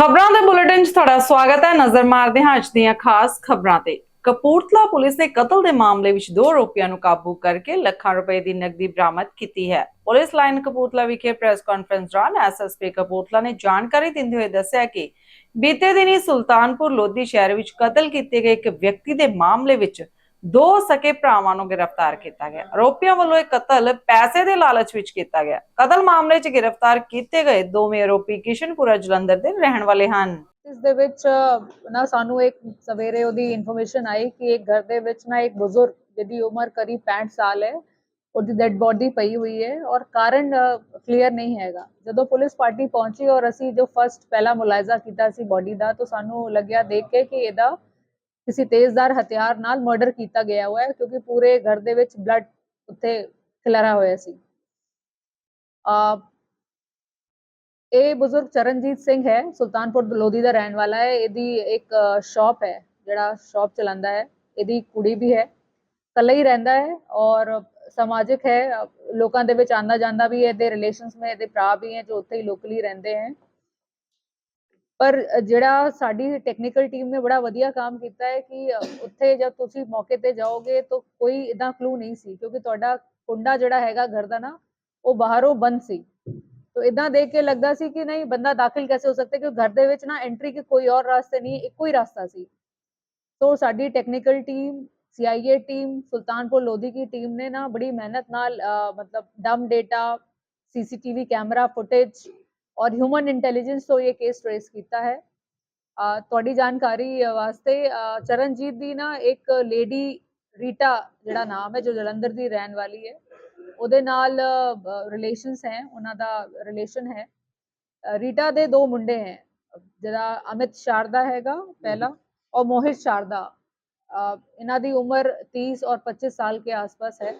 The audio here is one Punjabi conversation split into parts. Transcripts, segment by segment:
ਖਬਰਾਂ ਦੇ ਬੁਲੇਟਿਨ 'ਚ ਤੁਹਾਡਾ ਸਵਾਗਤ ਹੈ। ਨਜ਼ਰ ਮਾਰਦੇ ਹਾਂ ਅੱਜ ਦੀਆਂ ਖਾਸ ਖਬਰਾਂ ਤੇ। ਕਪੂਰਥਲਾ ਪੁਲਿਸ ਨੇ ਕਤਲ ਦੇ ਮਾਮਲੇ ਵਿੱਚ ਦੋ ਆਰੋਪੀਆਂ ਨੂੰ ਕਾਬੂ ਕਰਕੇ ਲੱਖਾਂ ਰੁਪਏ ਦੀ ਨਕਦੀ ਬਰਾਮਦ ਕੀਤੀ ਹੈ। ਪੁਲਿਸ ਲਾਈਨ ਕਪੂਰਥਲਾ ਵਿਖੇ ਪ੍ਰੈਸ ਕਾਨਫਰੰਸ ਦੌਰਾਨ ਐਸਐਸਪੀ ਕਪੂਰਥਲਾ ਨੇ ਜਾਣਕਾਰੀ ਦਿੰਦੇ ਹੋਏ ਦੱਸਿਆ ਕਿ ਬੀਤੇ ਦਿਨੀ ਸੁਲਤਾਨਪੁਰ ਲੋਧੀ ਸ਼ਹਿਰ ਵਿੱਚ ਕਤਲ ਕੀਤੇ ਗਏ ਇੱਕ ਵਿਅਕਤੀ ਦੇ ਮਾਮਲੇ ਵਿੱਚ ਦੋ ਸਕੇ ਭਰਾਵਾਂ ਨੂੰ ਗ੍ਰਿਫਤਾਰ ਕੀਤਾ ਗਿਆ। ਆਰੋਪੀਆਂ ਵੱਲੋਂ ਇਹ ਕਤਲ ਪੈਸੇ ਦੇ ਲਾਲਚ ਵਿੱਚ ਕੀਤਾ ਗਿਆ। ਕਤਲ ਮਾਮਲੇ 'ਚ ਗ੍ਰਿਫਤਾਰ ਕੀਤੇ ਗਏ ਦੋਵੇਂ ਆਰੋਪੀ ਕਿਸ਼ਨਪੁਰਾ ਜਲੰਧਰ ਦੇ ਰਹਿਣ ਵਾਲੇ ਹਨ। ਇਸ ਦੇ ਵਿੱਚ, ਨਾ ਸਾਨੂੰ ਇੱਕ ਸਵੇਰੇ ਉਹਦੀ ਇਨਫੋਰਮੇਸ਼ਨ ਆਈ ਕਿ ਇੱਕ ਘਰ ਦੇ ਵਿੱਚ ਨਾ ਇੱਕ ਬਜ਼ੁਰਗ ਜਿਹਦੀ ਉਮਰ ਕਰੀਬ 65 ਸਾਲ ਹੈ, ਉਹਦੀ ਡੈਡ ਬੋਡੀ ਪਈ ਹੋਈ ਹੈ ਔਰ ਕਾਰਨ ਕਲੀਅਰ ਨਹੀਂ ਹੈਗਾ। ਜਦੋਂ ਪੁਲਿਸ ਪਾਰਟੀ ਪਹੁੰਚੀ ਔਰ ਅਸੀਂ ਜੋ ਫਸਟ ਪਹਿਲਾ ਮੁਲਾਇਜ਼ਾ ਕੀਤਾ ਸੀ ਬੋਡੀ ਦਾ, ਤਾਂ ਸਾਨੂੰ ਲੱਗਿਆ ਦੇਖ ਕੇ ਕਿ ਇਹਦਾ ਕਿਸੇ ਤੇਜ਼ਦਾਰ ਹਥਿਆਰ ਨਾਲ ਮਰਡਰ ਕੀਤਾ ਗਿਆ ਹੋਇਆ ਹੈ, ਕਿਉਂਕਿ ਪੂਰੇ ਘਰ ਦੇ ਵਿੱਚ ਬਲੱਡ ਉੱਤੇ ਖਿਲਰਾ ਹੋਇਆ ਸੀ। ਆ, ਇਹ ਬਜ਼ੁਰਗ ਚਰਨਜੀਤ ਸਿੰਘ ਹੈ, ਸੁਲਤਾਨਪੁਰ ਲੋਧੀ ਦਾ ਰਹਿਣ ਵਾਲਾ ਹੈ। ਇਹਦੀ ਇੱਕ ਸ਼ਾਪ ਹੈ, ਜਿਹੜਾ ਸ਼ਾਪ ਚਲਾਉਂਦਾ ਹੈ। ਇਹਦੀ ਕੁੜੀ ਵੀ ਹੈ, ਇਕੱਲਾ ਹੀ ਰਹਿੰਦਾ ਹੈ ਔਰ ਸਮਾਜਿਕ ਹੈ। ਲੋਕਾਂ ਦੇ ਵਿੱਚ ਆਂਦਾ ਜਾਂਦਾ ਵੀ ਹੈ, ਇਹਦੇ ਰਿਲੇਸ਼ਨਸ में ਇਹਦੇ ਭਰਾ ਵੀ ਹੈ ਜੋ ਉੱਥੇ ਹੀ ਲੋਕਲੀ ਰਹਿੰਦੇ ਹੈ। ਪਰ ਜਿਹੜਾ ਸਾਡੀ ਟੈਕਨੀਕਲ ਟੀਮ ਨੇ ਬੜਾ ਵਧੀਆ ਕੰਮ ਕੀਤਾ ਹੈ ਕਿ ਉੱਥੇ ਜਦ ਤੁਸੀਂ ਮੌਕੇ ਤੇ ਜਾਓਗੇ ਤਾਂ ਕੋਈ ਇੱਦਾਂ ਕਲੂ ਨਹੀਂ ਸੀ, ਕਿਉਂਕਿ ਤੁਹਾਡਾ ਕੁੰਡਾ ਜਿਹੜਾ ਹੈਗਾ ਘਰ ਦਾ ਨਾ, ਉਹ ਬਾਹਰੋਂ ਬੰਦ ਸੀ। ਤਾਂ ਇੱਦਾਂ ਦੇਖ ਕੇ ਲੱਗਦਾ ਸੀ ਕਿ ਨਹੀਂ, ਬੰਦਾ ਦਾਖਲ ਕੈਸੇ ਹੋ ਸਕਦਾ, ਕਿਉਂਕਿ ਘਰ ਦੇ ਵਿੱਚ ਨਾ ਐਂਟਰੀ ਕੇ ਕੋਈ ਹੋਰ ਰਾਸਤੇ ਨਹੀਂ, ਇੱਕੋ ਹੀ ਰਾਸਤਾ ਸੀ। ਤੋ ਸਾਡੀ technical team CIA team Sultanpur Lodhi ਦੀ ਟੀਮ ਨੇ ਨਾ ਬੜੀ ਮਿਹਨਤ ਨਾਲ ਮਤਲਬ dump data CCTV camera footage ਔਰ ਹਿਊਮਨ ਇੰਟੈਲੀਜੈਂਸ ਤੋਂ ਇਹ ਕੇਸ ਟ੍ਰੇਸ ਕੀਤਾ ਹੈ। ਤੁਹਾਡੀ ਜਾਣਕਾਰੀ ਵਾਸਤੇ ਚਰਨਜੀਤ ਦੀ ਨਾ ਇੱਕ ਲੇਡੀ ਰੀਟਾ ਜਿਹੜਾ ਨਾਮ ਹੈ ਜੋ ਜਲੰਧਰ ਦੀ ਰਹਿਣ ਵਾਲੀ ਹੈ ਉਹਦੇ ਨਾਲ ਰਿਲੇਸ਼ਨਸ ਹੈ ਉਹਨਾਂ ਦਾ ਰਿਲੇਸ਼ਨ ਹੈ। ਰੀਟਾ ਦੇ ਦੋ ਮੁੰਡੇ ਹੈ ਜਿਹੜਾ ਅਮਿਤ ਸ਼ਾਰਦਾ ਹੈਗਾ ਪਹਿਲਾ ਔਰ ਮੋਹਿਤ ਸ਼ਾਰਦਾ। ਇਹਨਾਂ ਦੀ ਉਮਰ 30 ਔਰ 25 ਸਾਲ ਕੇ ਆਸ-ਪਾਸ ਹੈ।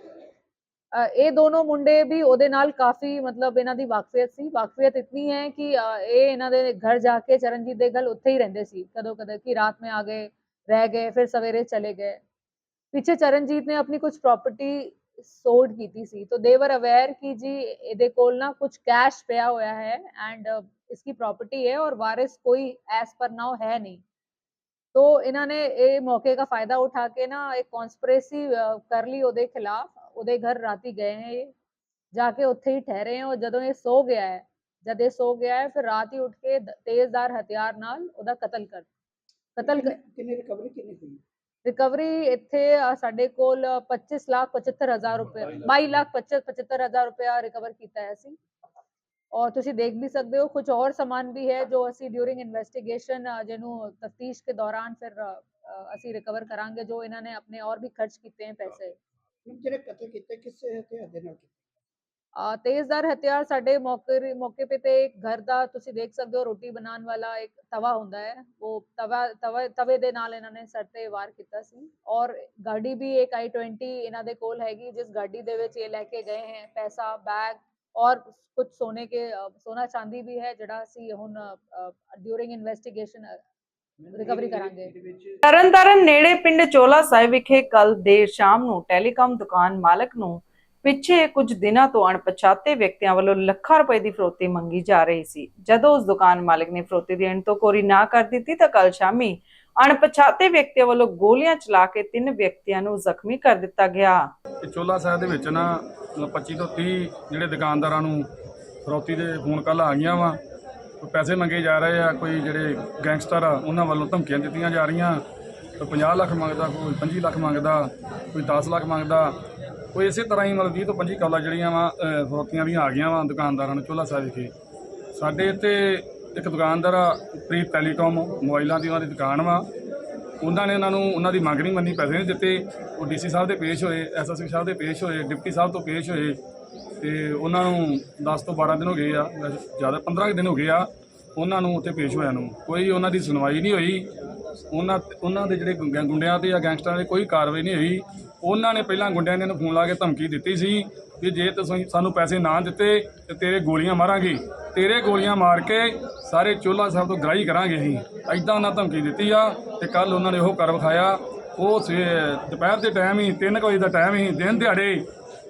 ਇਹ ਦੋਨੋਂ ਮੁੰਡੇ ਵੀ ਉਹਦੇ ਨਾਲ ਕਾਫੀ ਮਤਲਬ ਇਹਨਾਂ ਦੀ ਵਾਕਫੀਅਤ ਸੀ ਵਾਕਫੀਅਤ ਇਤਨੀ ਹੈ ਕਿ ਇਹ ਇਹਨਾਂ ਦੇ ਘਰ ਜਾ ਕੇ ਚਰਨਜੀਤ ਦੇ ਗੱਲ ਉੱਥੇ ਹੀ ਰਹਿੰਦੇ ਸੀ ਕਦੋਂ ਕਦੇ ਕਿ ਰਾਤ ਮੈਂ ਆ ਗਏ ਰਹਿ ਗਏ ਫਿਰ ਸਵੇਰੇ ਚਲੇ ਗਏ ਪਿੱਛੇ ਚਰਨਜੀਤ ਨੇ ਆਪਣੀ ਕੁਝ ਪ੍ਰਾਪਰਟੀ ਸੋਲਡ ਕੀਤੀ ਸੀ ਤੋਂ ਦੇ ਵਰ ਅਵੇਅਰ ਕਿ ਜੀ ਇਹਦੇ ਕੋਲ ਨਾ ਕੁਝ ਕੈਸ਼ ਪਿਆ ਹੋਇਆ ਹੈ ਐਂਡ इसकी प्रॉपर्टी है और वारिस कोई एस पर नाव है नहीं तो इन्होंने ये मौके का फ़ायदा उठा के ना एक कॉन्स्परेसी कर ली ओदे खिलाफ ਉਹਦੇ ਘਰ ਰਾਤੀ ਗਏ हैं ये जाके ਉੱਥੇ ਹੀ ਠਹਿਰੇ हैं और ਜਦੋਂ ਇਹ ਸੋ ਗਿਆ ਹੈ ਜਦ ਇਹ ਸੋ ਗਿਆ ਹੈ ਫਿਰ ਰਾਤ ਹੀ ਉੱਠ ਕੇ ਦ- ਤੇਜ਼ਦਾਰ ਹਥਿਆਰ ਨਾਲ ਉਹਦਾ ਕਤਲ ਕਰ ਕਤਲ ਕਿੰਨੀ ਕਿੰਨੀ ਰਿਕਵਰੀ ਕਿੰਨੀ ਹੋਈ ਰਿਕਵਰੀ ਇੱਥੇ ਅ, ਸਾਡੇ ਕੋਲ 25 ਲੱਖ 75 ਹਜ਼ਾਰ ਰੁਪਏ 22 ਲੱਖ 25 75 ਹਜ਼ਾਰ ਰੁਪਇਆ ਰਿਕਵਰ ਕੀਤਾ ਹੈ ਅਸੀਂ ਔਰ ਤੁਸੀਂ ਦੇਖ ਵੀ ਸਕਦੇ ਹੋ ਕੁਝ ਹੋਰ ਸਮਾਨ ਵੀ ਹੈ ਜੋ ਅਸੀਂ ਡਿਊਰਿੰਗ ਇਨਵੈਸਟੀਗੇਸ਼ਨ ਜਿਹਨੂੰ ਤਫਤੀਸ਼ ਕੇ ਦੌਰਾਨ ਫਿਰ ਅ, ਅ, ਅਸੀਂ ਰਿਕਵਰ ਕਰਾਂਗੇ ਜੋ ਇਹਨਾਂ ਨੇ ਆਪਣੇ ਔਰ ਵੀ ਖਰਚ ਕੀਤੇ हैं ਪੈਸੇ ਹੁਣ ਜਿਹੜੇ ਕਤਲ ਕੀਤੇ ਕਿਸੇ ਹਥਿਆਰ ਦੇ ਨਾਲ ਕੀਤੇ? ਅ, ਤੇਜ਼ਦਾਰ ਹਥਿਆਰ ਸਾਡੇ ਮੌਕੇ ਮੌਕੇ पे ਤੇ ਇੱਕ ਘਰ ਦਾ ਤੁਸੀਂ ਦੇਖ ਸਕਦੇ ਹੋ ਰੋਟੀ ਬਣਾਉਣ ਵਾਲਾ ਇੱਕ ਤਵਾ ਹੁੰਦਾ ਹੈ। ਉਹ ਤਵਾ ਤਵੇ ਤਵੇ ਦੇ ਨਾਲ ਇਹਨਾਂ ਨੇ ਸਰ ਤੇ ਵਾਰ ਕੀਤਾ ਸੀ। ਔਰ ਗਾੜੀ ਵੀ ਇੱਕ i20 ਇਹਨਾਂ ਦੇ ਕੋਲ ਹੈਗੀ ਜਿਸ ਗਾੜੀ ਦੇ ਵਿੱਚ ਇਹ ਲੈ ਕੇ ਗਏ ਹੈ ਪੈਸਾ ਬੈਗ ਔਰ ਕੁਝ ਸੋਨੇ ਕੇ ਸੋਨਾ ਚਾਂਦੀ ਵੀ ਹੈ ਜਿਹੜਾ ਸੀ ਹੁਣ ਡਿਊਰਿੰਗ ਇਨਵੈਸਟੀਗੇਸ਼ਨ ਰਿਕਵਰੀ ਕਰਾਂਗੇ। ਤਰਨਤਾਰਨ ਨੇੜੇ ਪਿੰਡ ਚੋਲਾ ਸਾਹਿਬ ਵਿਖੇ ਕੱਲ ਦੇਰ ਸ਼ਾਮ ਨੂੰ ਟੈਲੀਕਾਮ ਦੁਕਾਨ ਮਾਲਕ ਨੂੰ ਪਿੱਛੇ ਕੁਝ ਦਿਨਾਂ ਤੋਂ ਅਣਪਛਾਤੇ ਵਿਅਕਤੀਆਂ ਵੱਲੋਂ ਲੱਖਾਂ ਰੁਪਏ ਦੀ ਫਰੋਤੀ ਮੰਗੀ ਜਾ ਰਹੀ ਸੀ। ਜਦੋਂ ਉਸ ਦੁਕਾਨ ਮਾਲਕ ਨੇ ਫਰੋਤੀ ਦੇਣ ਤੋਂ ਕੋਰੀ ਨਾ ਕਰ ਦਿੱਤੀ ਤਾਂ ਕੱਲ ਸ਼ਾਮੀ ਅਣਪਛਾਤੇ ਵਿਅਕਤੀਆਂ ਵੱਲੋਂ ਗੋਲੀਆਂ ਚਲਾ ਕੇ ਤਿੰਨ ਵਿਅਕਤੀਆਂ ਨੂੰ ਜ਼ਖਮੀ ਕਰ ਦਿੱਤਾ ਗਿਆ। ਚੋਲਾ ਸਾਹਿਬ ਦੇ ਵਿੱਚ ਨਾ 25 ਤੋਂ 30 ਜਿਹੜੇ ਦੁਕਾਨਦਾਰਾਂ ਨੂੰ ਫਰੌਤੀ ਦੇ ਫੋਨ ਕੱਲ ਆ ਗਈਆਂ ਵਾ। ਕੋਈ ਪੈਸੇ ਮੰਗੇ ਜਾ ਰਹੇ ਆ, ਕੋਈ ਜਿਹੜੇ ਗੈਂਗਸਟਰ ਆ, ਉਹਨਾਂ ਵੱਲੋਂ ਧਮਕੀਆਂ ਦਿੱਤੀਆਂ ਜਾ ਰਹੀਆਂ। ਕੋਈ 50 ਲੱਖ ਮੰਗਦਾ, ਕੋਈ 25 ਲੱਖ ਮੰਗਦਾ, ਕੋਈ 10 ਲੱਖ ਮੰਗਦਾ। ਕੋਈ ਇਸੇ ਤਰ੍ਹਾਂ ਹੀ ਮਤਲਬ 20 ਤੋਂ 25 ਕਾਲਾਂ ਜਿਹੜੀਆਂ ਵਾ ਫਰੋਤੀਆਂ ਦੀਆਂ ਆ ਗਈਆਂ ਵਾ ਦੁਕਾਨਦਾਰਾਂ ਨੂੰ ਚੋਲਾ ਸਾਹਿਬ ਵਿਖੇ। ਸਾਡੇ ਇੱਥੇ ਇੱਕ ਦੁਕਾਨਦਾਰ ਆ, ਪ੍ਰੀਤ ਟੈਲੀਕਾਮ ਮੋਬਾਈਲਾਂ ਦੀ ਉਹਨਾਂ ਦੀ ਦੁਕਾਨ ਵਾ। ਉਹਨਾਂ ਨੇ ਉਹਨਾਂ ਨੂੰ, ਉਹਨਾਂ ਦੀ ਮੰਗ ਨਹੀਂ ਮੰਨੀ, ਪੈਸੇ ਨਹੀਂ ਦਿੱਤੇ। ਉਹ ਡੀਸੀ ਸਾਹਿਬ ਦੇ ਪੇਸ਼ ਹੋਏ, ਐਸਐਸਪੀ ਸਾਹਿਬ ਦੇ ਪੇਸ਼ ਹੋਏ, ਡਿਪਟੀ ਸਾਹਿਬ ਤੋਂ ਪੇਸ਼ ਹੋਏ। ਤੇ ਉਹਨਾਂ ਨੂੰ 10 ਤੋਂ 12 ਦਿਨ ਹੋ ਗਏ ਆ, ਜ਼ਿਆਦਾ 15 ਕੁ ਦਿਨ ਹੋ ਗਏ ਆ, ਉਹਨਾਂ ਨੂੰ ਉੱਥੇ ਪੇਸ਼ ਹੋਇਆ ਨੂੰ। ਕੋਈ ਉਹਨਾਂ ਦੀ ਸੁਣਵਾਈ ਨਹੀਂ ਹੋਈ। ਉਹਨਾਂ ਉਹਨਾਂ ਦੇ ਜਿਹੜੇ ਗੁੰਡਿਆਂ ਤੇ ਜਾਂ ਗੈਂਗਸਟਰਾਂ ਤੇ ਕੋਈ ਕਾਰਵਾਈ ਨਹੀਂ ਹੋਈ। ਉਹਨਾਂ ਨੇ ਪਹਿਲਾਂ ਗੁੰਡਿਆਂ ਨੇ ਇਹਨੂੰ ਫੋਨ ਲਾ ਕੇ ਧਮਕੀ ਦਿੱਤੀ ਸੀ ਕਿ ਜੇ ਤੁਸੀਂ ਸਾਨੂੰ ਪੈਸੇ ਨਾ ਦਿੱਤੇ, ਤੇ ਤੇਰੇ ਗੋਲੀਆਂ ਮਾਰਾਂਗੇ। ਤੇਰੇ ਗੋਲੀਆਂ ਮਾਰ ਕੇ ਸਾਰੇ ਚੋਲਾ ਸਾਹਿਬ ਤੋਂ ਗ੍ਰਾਹੀ ਕਰਾਂਗੇ ਅਸੀਂ। ਐਦਾਂ ਉਹਨਾਂ ਧਮਕੀ ਦਿੱਤੀ ਆ ਤੇ ਕੱਲ ਉਹਨਾਂ ਨੇ ਉਹ ਕਰ ਵਿਖਾਇਆ। ਉਹ ਸਵੇ- ਦੁਪਹਿਰ ਦੇ ਟਾਈਮ ਹੀ 3 ਵਜੇ ਦਾ ਟਾਈਮ ਹੀ, ਦਿਨ ਦਿਹਾੜੇ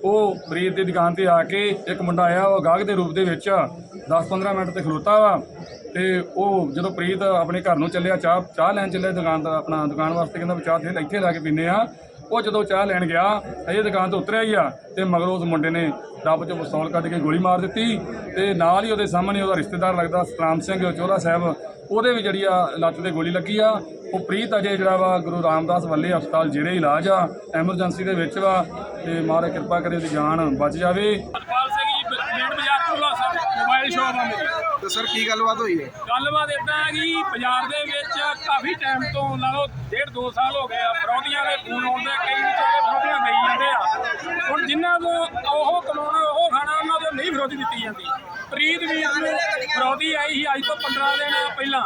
ਉਹ ਪ੍ਰੀਤ ਦੀ ਦੁਕਾਨ ਤੇ ਆ ਕੇ ਇੱਕ ਮੁੰਡਾ ਆਇਆ, ਉਹ ਗਾਹਕ ਦੇ ਰੂਪ ਦੇ ਵਿੱਚ 10-15 ਮਿੰਟ ਤੇ ਖਲੋਤਾ ਵਾ ਤੇ ਉਹ ਜਦੋਂ ਪ੍ਰੀਤ ਆਪਣੇ ਘਰ ਨੂੰ ਚੱਲਿਆ, ਚਾਹ ਚਾਹ ਲੈਣ ਚੱਲਿਆ ਦੁਕਾਨ ਦਾ, ਆਪਣਾ ਦੁਕਾਨ ਵਾਸਤੇ ਕਹਿੰਦਾ ਵੀ ਚਾਹ ਤੇ ਇੱਥੇ ਲਾ ਕੇ ਪੀਨੇ ਆ ਉਹ ਜਦੋਂ ਚਾਹ ਲੈਣ ਗਿਆ ਇਹ ਦੁਕਾਨ ਤੋਂ ਉਤਰਿਆ ਹੀ ਆ, ਤੇ ਮਗਰੋਂ ਉਸ ਮੁੰਡੇ ਨੇ ਡੱਬ ਚੋਂ ਪਿਸਤੌਲ ਕੱਢ ਕੇ ਗੋਲੀ ਮਾਰ ਦਿੱਤੀ ਤੇ ਨਾਲ ਹੀ ਉਹਦੇ ਸਾਹਮਣੇ ਉਹਦਾ ਰਿਸ਼ਤੇਦਾਰ ਲੱਗਦਾ ਸਤਨਾਮ ਸਿੰਘ ਚੋਲਾ ਸਾਹਿਬ, ਉਹਦੇ ਵੀ ਜਿਹੜੀ ਆ ਲੱਤ ਤੇ ਗੋਲੀ ਲੱਗੀ ਆ। ਉਹ ਪ੍ਰੀਤ ਅਜੇ ਜਿਹੜਾ ਵਾ ਗੁਰੂ ਰਾਮਦਾਸ ਵੱਲੇ ਹਸਪਤਾਲ ਜਿਹੜੇ ਇਲਾਜ ਆ, ਐਮਰਜੈਂਸੀ ਦੇ ਵਿੱਚ ਵਾ, ਤੇ ਮਹਾਰਾਜ ਕਿਰਪਾ ਕਰੇ ਉਹਦੀ ਜਾਨ ਬਚ ਜਾਵੇ। ਹਰਪਾਲ ਸਿੰਘ ਜੀ ਮੇਨ ਬਾਜ਼ਾਰ ਤੋਂ ਮੋਬਾਈਲ ਸ਼ਾਪ ਆ ਮੇਰੀ। ਸਰ, ਕੀ ਗੱਲਬਾਤ ਹੋਈ ਹੈ? ਗੱਲਬਾਤ ਇਦਾਂ ਹੈ ਕਿ ਬਾਜ਼ਾਰ ਦੇ ਵਿੱਚ ਕਾਫੀ ਟਾਈਮ ਤੋਂ ਲਾ ਲਓ, ਡੇਢ ਦੋ ਸਾਲ ਹੋ ਗਏ ਆ, ਫਰੌਦੀਆਂ ਦੇ ਫੋਨ ਆਉਂਦੇ ਕਈ ਵਿਚਾਰੇ ਫਰੌਦੀਆਂ ਦੇਈ ਜਾਂਦੇ ਆ। ਹੁਣ ਜਿਨ੍ਹਾਂ ਤੋਂ ਉਹ ਕਮਾਉਣਾ, ਉਹ ਖਾਣਾ, ਉਹਨਾਂ ਤੋਂ ਨਹੀਂ ਫਰੌਦੀ ਦਿੱਤੀ ਜਾਂਦੀ। ਪ੍ਰੀਤ ਵੀਰ ਨੂੰ ਫਰੌਦੀ ਆਈ ਸੀ, ਅੱਜ ਤੋਂ 15 ਦਿਨ ਪਹਿਲਾਂ।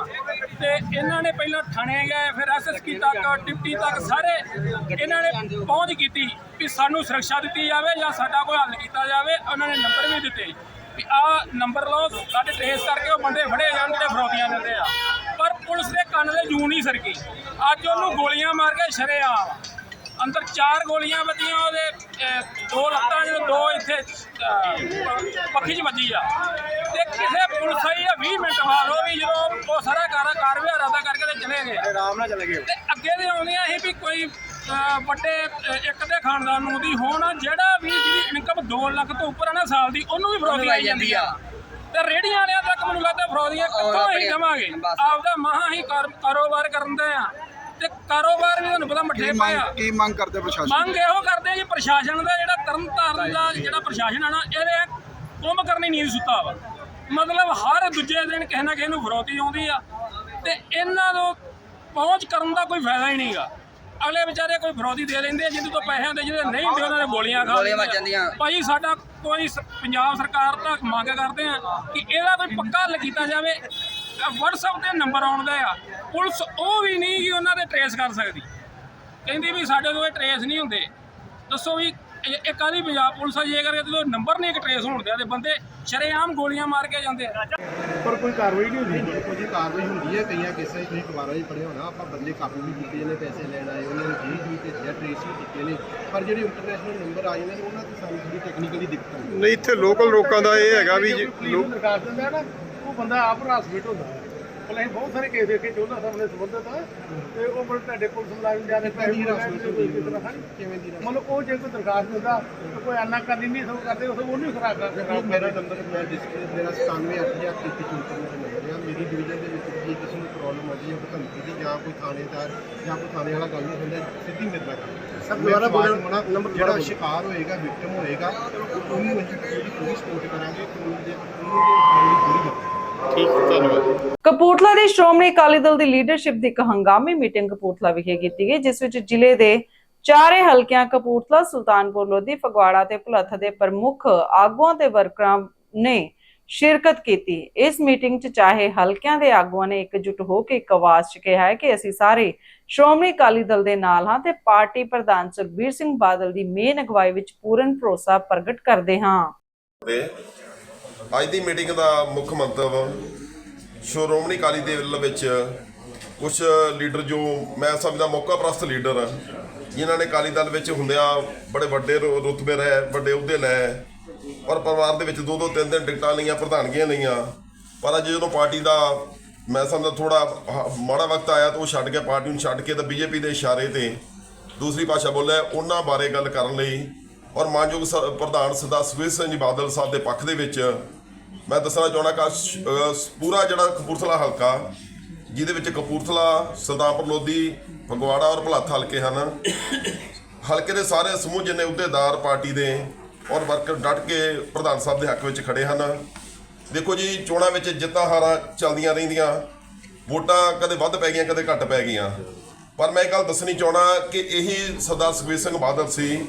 ਤੇ ਇਹਨਾਂ ਨੇ ਪਹਿਲਾਂ ਥਾਣੇ ਗਏ, ਫਿਰ ਐਸਐਸਪੀ ਤੱਕ, ਡਿਪਟੀ ਤੱਕ, ਸਾਰੇ ਇਹਨਾਂ ਨੇ ਪਹੁੰਚ ਕੀਤੀ ਕਿ ਸਾਨੂੰ ਸੁਰੱਖਿਆ ਦਿੱਤੀ ਜਾਵੇ ਜਾਂ ਸਾਡਾ ਕੋਈ ਹੱਲ ਕੀਤਾ ਜਾਵੇ, ਉਹਨਾਂ ਨੇ ਨੰਬਰ ਵੀ ਦਿੱਤੇ। ਵੀ ਆ ਨੰਬਰ ਲਓ ਸਾਡੇ ਟ੍ਰੇਸ ਕਰਕੇ ਉਹ ਬੰਦੇ ਫੜੇ ਜਾਣ ਜਿਹੜੇ ਫਰੌਦੀਆਂ ਦਿੰਦੇ ਆ। ਪਰ ਪੁਲਿਸ ਦੇ ਕੰਨ ਦੇ ਜੂੰ ਨਹੀਂ ਸਰਕੀ। ਅੱਜ ਉਹਨੂੰ ਗੋਲੀਆਂ ਮਾਰ ਕੇ ਸ਼ਰੇਆਮ। ਅੰਦਰ ਚਾਰ ਗੋਲੀਆਂ ਵੱਜੀਆਂ ਉਹਦੇ ਦੋ ਲੱਤਾਂ 'ਚ ਦੋ ਇੱਥੇ ਪੱਖੀ 'ਚ ਵੱਜੀ ਆ। ਤੇ ਕਿਸੇ ਪੁਲਿਸ ਆਈ ਆ 20 ਮਿੰਟ ਬਾਅਦ ਉਹ ਵੀ ਜਦੋਂ ਉਹ ਸਾਰਾ ਕਾਰ ਕਾਰਵਾਈ ਰਾਦਾ ਕਰਕੇ ਤੇ ਚਲੇ ਗਏ। ਆਰਾਮ ਨਾਲ ਚਲੇ ਗਏ ਤੇ ਅੱਗੇ ਦੇ ਆਉਂਦੀਆਂ ਸੀ ਵੀ ਕੋਈ ਵੱਡੇ ਇੱਕ ਦੇ ਖਾਨਦਾਨ ਨੂੰ ਦੀ ਹੋਣ ਜਿਹੜਾ ਵੀ ਜਿਹਦੀ ਇਨਕਮ 2 ਲੱਖ ਤੋਂ ਉੱਪਰ ਆ ਨਾ ਸਾਲ ਦੀ ਉਹਨੂੰ ਵੀ ਫਰੌਦੀ ਆਈ ਜਾਂਦੀ ਆ। ਤੇ ਰੇੜੀਆਂ ਵਾਲਿਆਂ ਤੱਕ ਮੈਨੂੰ ਲੱਗਦਾ ਫਰੌਦੀਆਂ ਕਿੱਥੋਂ ਹੀ ਦੇਵਾਂਗੇ? ਆਪਦਾ ਮਹਾ ਹੀ ਕਾਰ- ਕਾਰੋਬਾਰ ਕਰਨ ਦੇ ਆ। ਤੇ ਕਾਰੋਬਾਰ ਵੀ ਤੁਹਾਨੂੰ ਪਤਾ ਮੱਠੇ ਪਏ ਆ। ਮੰਗ ਕੀ ਮੰਗ ਕਰਦੇ ਪ੍ਰਸ਼ਾਸਨ? ਮੰਗ ਇਹੋ ਕਰਦੇ ਜੀ ਪ੍ਰਸ਼ਾਸਨ ਦਾ ਜਿਹੜਾ ਤਰਨ ਤਾਰਨ ਦਾ ਜਿਹੜਾ ਪ੍ਰਸ਼ਾਸਨ ਆ ਨਾ ਇਹਦੇ ਕੁੰਭ ਕਰਨੀ ਨੀਂਦ ਸੁੱਤਾ ਵਾ। ਮਤਲਬ ਹਰ ਦੂਜੇ ਦਿਨ ਕਿਸੇ ਨਾ ਕਿਸੇ ਨੂੰ ਫਰੋਤੀ ਆਉਂਦੀ ਆ। ਤੇ ਇਹਨਾਂ ਨੂੰ ਪਹੁੰਚ ਕਰਨ ਦਾ ਕੋਈ ਫਾਇਦਾ ਹੀ ਨਹੀਂਗਾ ਅਗਲੇ ਵਿਚਾਰੇ ਕੋਈ ਫਰੋਤੀ ਦੇ ਲੈਂਦੇ ਆ ਜਿਹਦੇ ਤੋਂ ਪੈਸੇ ਹੁੰਦੇ ਜਿਹਦੇ ਨਹੀਂ ਹੁੰਦੇ ਉਹਨਾਂ ਨੇ ਗੋਲੀਆਂ ਖਾ ਗੋਲੀਆਂ ਵੱਜ। ਜਾਂਦੀਆਂ। ਭਾਈ ਸਾਡਾ ਕੋਈ ਸ- ਪੰਜਾਬ ਸਰਕਾਰ ਤੱਕ ਮੰਗ ਕਰਦੇ ਆ ਕਿ ਇਹਦਾ ਕੋਈ ਪੱਕਾ ਹੱਲ ਕੀਤਾ ਜਾਵੇ WhatsApp ਤੇ ਨੰਬਰ ਆਉਂਦਾ ਆ ਪੁਲਿਸ ਉਹ ਵੀ ਨਹੀਂ ਕਿ ਉਹਨਾਂ ਦੇ ਟਰੇਸ ਕਰ ਸਕਦੀ ਕਹਿੰਦੀ ਵੀ ਸਾਡੇ ਤੋਂ ਇਹ ਟਰੇਸ ਨਹੀਂ ਹੁੰਦੇ ਦੱਸੋ ਵੀ ਇਹ ਇਹ ਕਾਹਦੀ ਪੰਜਾਬ ਪੁਲਿਸ ਆ? ਜੇ ਕਰਕੇ ਜਦੋਂ ਨੰਬਰ ਨਹੀਂ ਇੱਕ ਟਰੇਸ ਹੋਣ ਦਿਆ ਤੇ ਬੰਦੇ ਸ਼ਰੇਆਮ ਗੋਲੀਆਂ ਮਾਰ ਕੇ ਜਾਂਦੇ ਆ। ਪਰ ਕੋਈ ਕਾਰਵਾਈ ਨਹੀਂ ਹੁੰਦੀ। ਕੋਈ ਜੀ ਕਾਰਵਾਈ ਹੁੰਦੀ ਹੈ। ਕਈਆਂ ਕੇਸਾਂ 'ਚ ਤੁਸੀਂ ਅਖਬਾਰਾਂ 'ਚ ਪੜ੍ਹੇ ਹੋਣਾ। ਆਪਾਂ ਬੰਦੇ ਕਾਬੂ ਵੀ ਕੀਤੇ ਨੇ ਪੈਸੇ ਲੈਣ ਆਏ ਉਹਨਾਂ ਨੂੰ ਜੇਲ੍ਹ ਵੀ ਭੇਜਿਆ ਟ੍ਰੇਸ ਵੀ ਕੀਤੇ ਨੇ। ਪਰ ਜਿਹੜੇ ਇੰਟਰਨੈਸ਼ਨਲ ਨੰਬਰ ਆ ਜਾਂਦੇ ਨੇ ਉਹਨਾਂ ਤੇ ਸਾਨੂੰ ਥੋੜੀ ਟੈਕਨੀਕਲੀ ਦਿੱਕਤ ਆਉਂਦੀ ਨਹੀਂ ਇੱਥੇ ਲੋਕਲ ਲੋਕਾਂ ਦਾ ਇਹ ਹੈਗਾ ਵੀ ਜੇ ਲੋਕ ਦਰਖਾਸਤ ਦਿੰਦਾ ਨਾ ਉਹ ਬੰਦਾ ਆਪ ਹਰਾਸਮੈਂਟ ਹੁੰਦਾ ਅਸੀਂ ਬਹੁਤ ਸਾਰੇ ਕੇਸ ਦੇਖੇ ਚੋਣਾਂ ਸਾਹਮਣੇ ਸੰਬੰਧਿਤ ਆ ਤੇ ਉਹ ਬੜੇ ਤੁਹਾਡੇ ਪੁਲਿਸ ਮੁਲਾਜ਼ਮ ਜਾ ਕੇ ਪੈਸੇ ਕਿਵੇਂ ਦੀ ਮਤਲਬ ਉਹ ਜੇ ਕੋਈ ਦਰਖਾਸਤ ਦਿੰਦਾ ਕੋਈ ਆਨਾ ਕਰਨੀ ਨਹੀਂ ਸਭ ਕਰਦੇ ਉਹ ਉਹਨੂੰ ਖਰਾਬ ਕਰ ਮੇਰਾ ਨੰਬਰ ਮੈਂ ਡਿਸਪਲੇ ਮੇਰਾ 97834 ਨੰਬਰ ਆ। ਮੇਰੀ ਡਿਵੀਜ਼ਨ ਦੇ ਵਿੱਚ ਜੇ ਕਿਸੇ ਨੂੰ ਪ੍ਰੋਬਲਮ ਆਉਂਦੀ ਹੈ ਕੋਈ ਧਮਕੀ ਦੀ ਜਾਂ ਕੋਈ ਥਾਣੇਦਾਰ ਜਾਂ ਕੋਈ ਥਾਣੇ ਵਾਲਾ ਗੱਲ ਨਹੀਂ ਹੁੰਦਾ ਸਿੱਧੀ ਮੇਰੇ ਨਾਲ ਬੋਲਣਾ ਨੰਬਰ ਜਿਹੜਾ ਸ਼ਿਕਾਰ ਹੋਏਗਾ ਵਿਕਟਮ ਹੋਏਗਾ ਉਹਨੂੰ ਅਸੀਂ ਪੂਰੀ ਪੂਰੀ ਸਪੋਰਟ ਕਰਾਂਗੇ ਕਾਨੂੰਨ ਦੇ ਕਾਨੂੰਨ ਦੇ ਪੂਰੀ ਕਰਾਂਗੇ ਠੀਕ ਧੰਨਵਾਦ। ਕਪੂਰਥਲਾ ਦੇ ਸ਼੍ਰੋਮਣੀ ਅਕਾਲੀ ਦਲ ਦੀ ਲੀਡਰਸ਼ਿਪ ਦੀ ਇੱਕ ਹੰਗਾਮੀ ਮੀਟਿੰਗ ਕਪੂਰਥਲਾ ਵਿਖੇ ਕੀਤੀ ਗਈ ਜਿਸ ਵਿੱਚ ਜ਼ਿਲ੍ਹੇ ਦੇ ਚਾਰੇ ਹਲਕਿਆਂ ਕਪੂਰਥਲਾ ਸੁਲਤਾਨਪੁਰ ਲੋਧੀ ਫਗਵਾੜਾ ਤੇ ਭੁਲੱਥ ਦੇ ਪ੍ਰਮੁੱਖ ਆਗੂਆਂ ਤੇ ਵਰਕਰਾਂ ਨੇ ਸ਼ਿਰਕਤ ਕੀਤੀ। ਇਸ ਮੀਟਿੰਗ 'ਚ ਚਾਹੇ ਹਲਕਿਆਂ ਦੇ ਆਗੂਆਂ ਨੇ ਇਕਜੁੱਟ ਹੋ ਕੇ ਇੱਕ ਆਵਾਜ਼ 'ਚ ਕਿਹਾ ਹੈ ਕਿ ਅਸੀਂ ਸਾਰੇ ਸ਼੍ਰੋਮਣੀ ਅਕਾਲੀ ਦਲ ਦੇ ਨਾਲ ਹਾਂ ਤੇ ਪਾਰਟੀ ਪ੍ਰਧਾਨ ਸੁਖਬੀਰ ਸਿੰਘ ਬਾਦਲ ਦੀ ਮੇਨ ਅਗਵਾਈ ਵਿੱਚ ਪੂਰਨ ਭਰੋਸਾ ਪ੍ਰਗਟ ਕਰਦੇ ਹਾਂ। ਅੱਜ ਦੀ ਮੀਟਿੰਗ ਦਾ ਮੁੱਖ ਮੰਤਵ ਸ਼੍ਰੋਮਣੀ ਅਕਾਲੀ ਦਲ ਵਿੱਚ ਕੁਝ ਲੀਡਰ ਜੋ ਮੈਂ ਸਮਝਦਾ ਮੌਕਾ ਪ੍ਰਸਤ ਲੀਡਰ ਜਿਨ੍ਹਾਂ ਨੇ ਅਕਾਲੀ ਦਲ ਵਿੱਚ ਹੁੰਦਿਆਂ ਬੜੇ ਵੱਡੇ ਰੁ- ਰੁਤਬੇ ਰਹੇ, ਵੱਡੇ ਅਹੁਦੇ ਲਏ ਪਰ ਪਰਿਵਾਰ ਦੇ ਵਿੱਚ ਦੋ ਦੋ ਤਿੰਨ ਦਿਨ ਟਿਕਟਾਂ ਲਈਆਂ, ਪ੍ਰਧਾਨਗੀਆਂ ਲਈਆਂ। ਪਰ ਅੱਜ ਜਦੋਂ ਪਾਰਟੀ ਦਾ ਮੈਂ ਸਮਝਦਾ ਥੋੜਾ ਮਾੜਾ ਵਕਤ ਆਇਆ ਤਾਂ ਉਹ ਛੱਡ ਕੇ ਪਾਰਟੀ ਨੂੰ ਛੱਡ ਕੇ ਤਾਂ ਬੀਜੇਪੀ ਦੇ ਇਸ਼ਾਰੇ ਤੇ ਦੂਸਰੀ ਭਾਸ਼ਾ ਬੋਲਿਆ, ਉਹਨਾਂ ਬਾਰੇ ਗੱਲ ਕਰਨ ਲਈ ਔਰ ਮਾਨਯੋਗ ਸ- ਪ੍ਰਧਾਨ ਸਰਦਾਰ ਸੁਖਬੀਰ ਸਿੰਘ ਜੀ ਬਾਦਲ ਸਾਹਿਬ ਦੇ ਪੱਖ ਦੇ ਵਿੱਚ ਮੈਂ ਦੱਸਣਾ ਚਾਹੁੰਦਾ ਕਿ ਪੂਰਾ ਜਿਹੜਾ ਕਪੂਰਥਲਾ ਹਲਕਾ, ਜਿਹਦੇ ਵਿੱਚ ਕਪੂਰਥਲਾ, ਸਰਦਾਰਪੁਰ ਲੋਧੀ, ਫਗਵਾੜਾ ਔਰ ਭਲਾਥ ਹਲਕੇ ਹਨ। ਹਲਕੇ ਦੇ ਸਾਰੇ ਸਮੂਹ ਜਿੰਨੇ ਅਹੁਦੇਦਾਰ ਪਾਰਟੀ ਦੇ ਔਰ ਵਰਕਰ ਡਟ ਕੇ ਪ੍ਰਧਾਨ ਸਾਹਿਬ ਦੇ ਹੱਕ ਵਿੱਚ ਖੜੇ ਹਨ। ਦੇਖੋ ਜੀ, ਚੋਣਾਂ ਵਿੱਚ ਜਿੱਤਾਂ ਹਾਰਾਂ ਚੱਲਦੀਆਂ ਰਹਿੰਦੀਆਂ। ਵੋਟਾਂ ਕਦੇ ਵੱਧ ਪੈ ਗਈਆਂ, ਕਦੇ ਘੱਟ ਪੈ ਗਈਆਂ। ਪਰ ਮੈਂ ਇਹ ਗੱਲ ਦੱਸਣੀ ਚਾਹਣਾ ਕਿ ਇਹੀ ਸਰਦਾਰ ਸੁਖਬੀਰ ਸਿੰਘ ਬਾਦਲ ਸੀ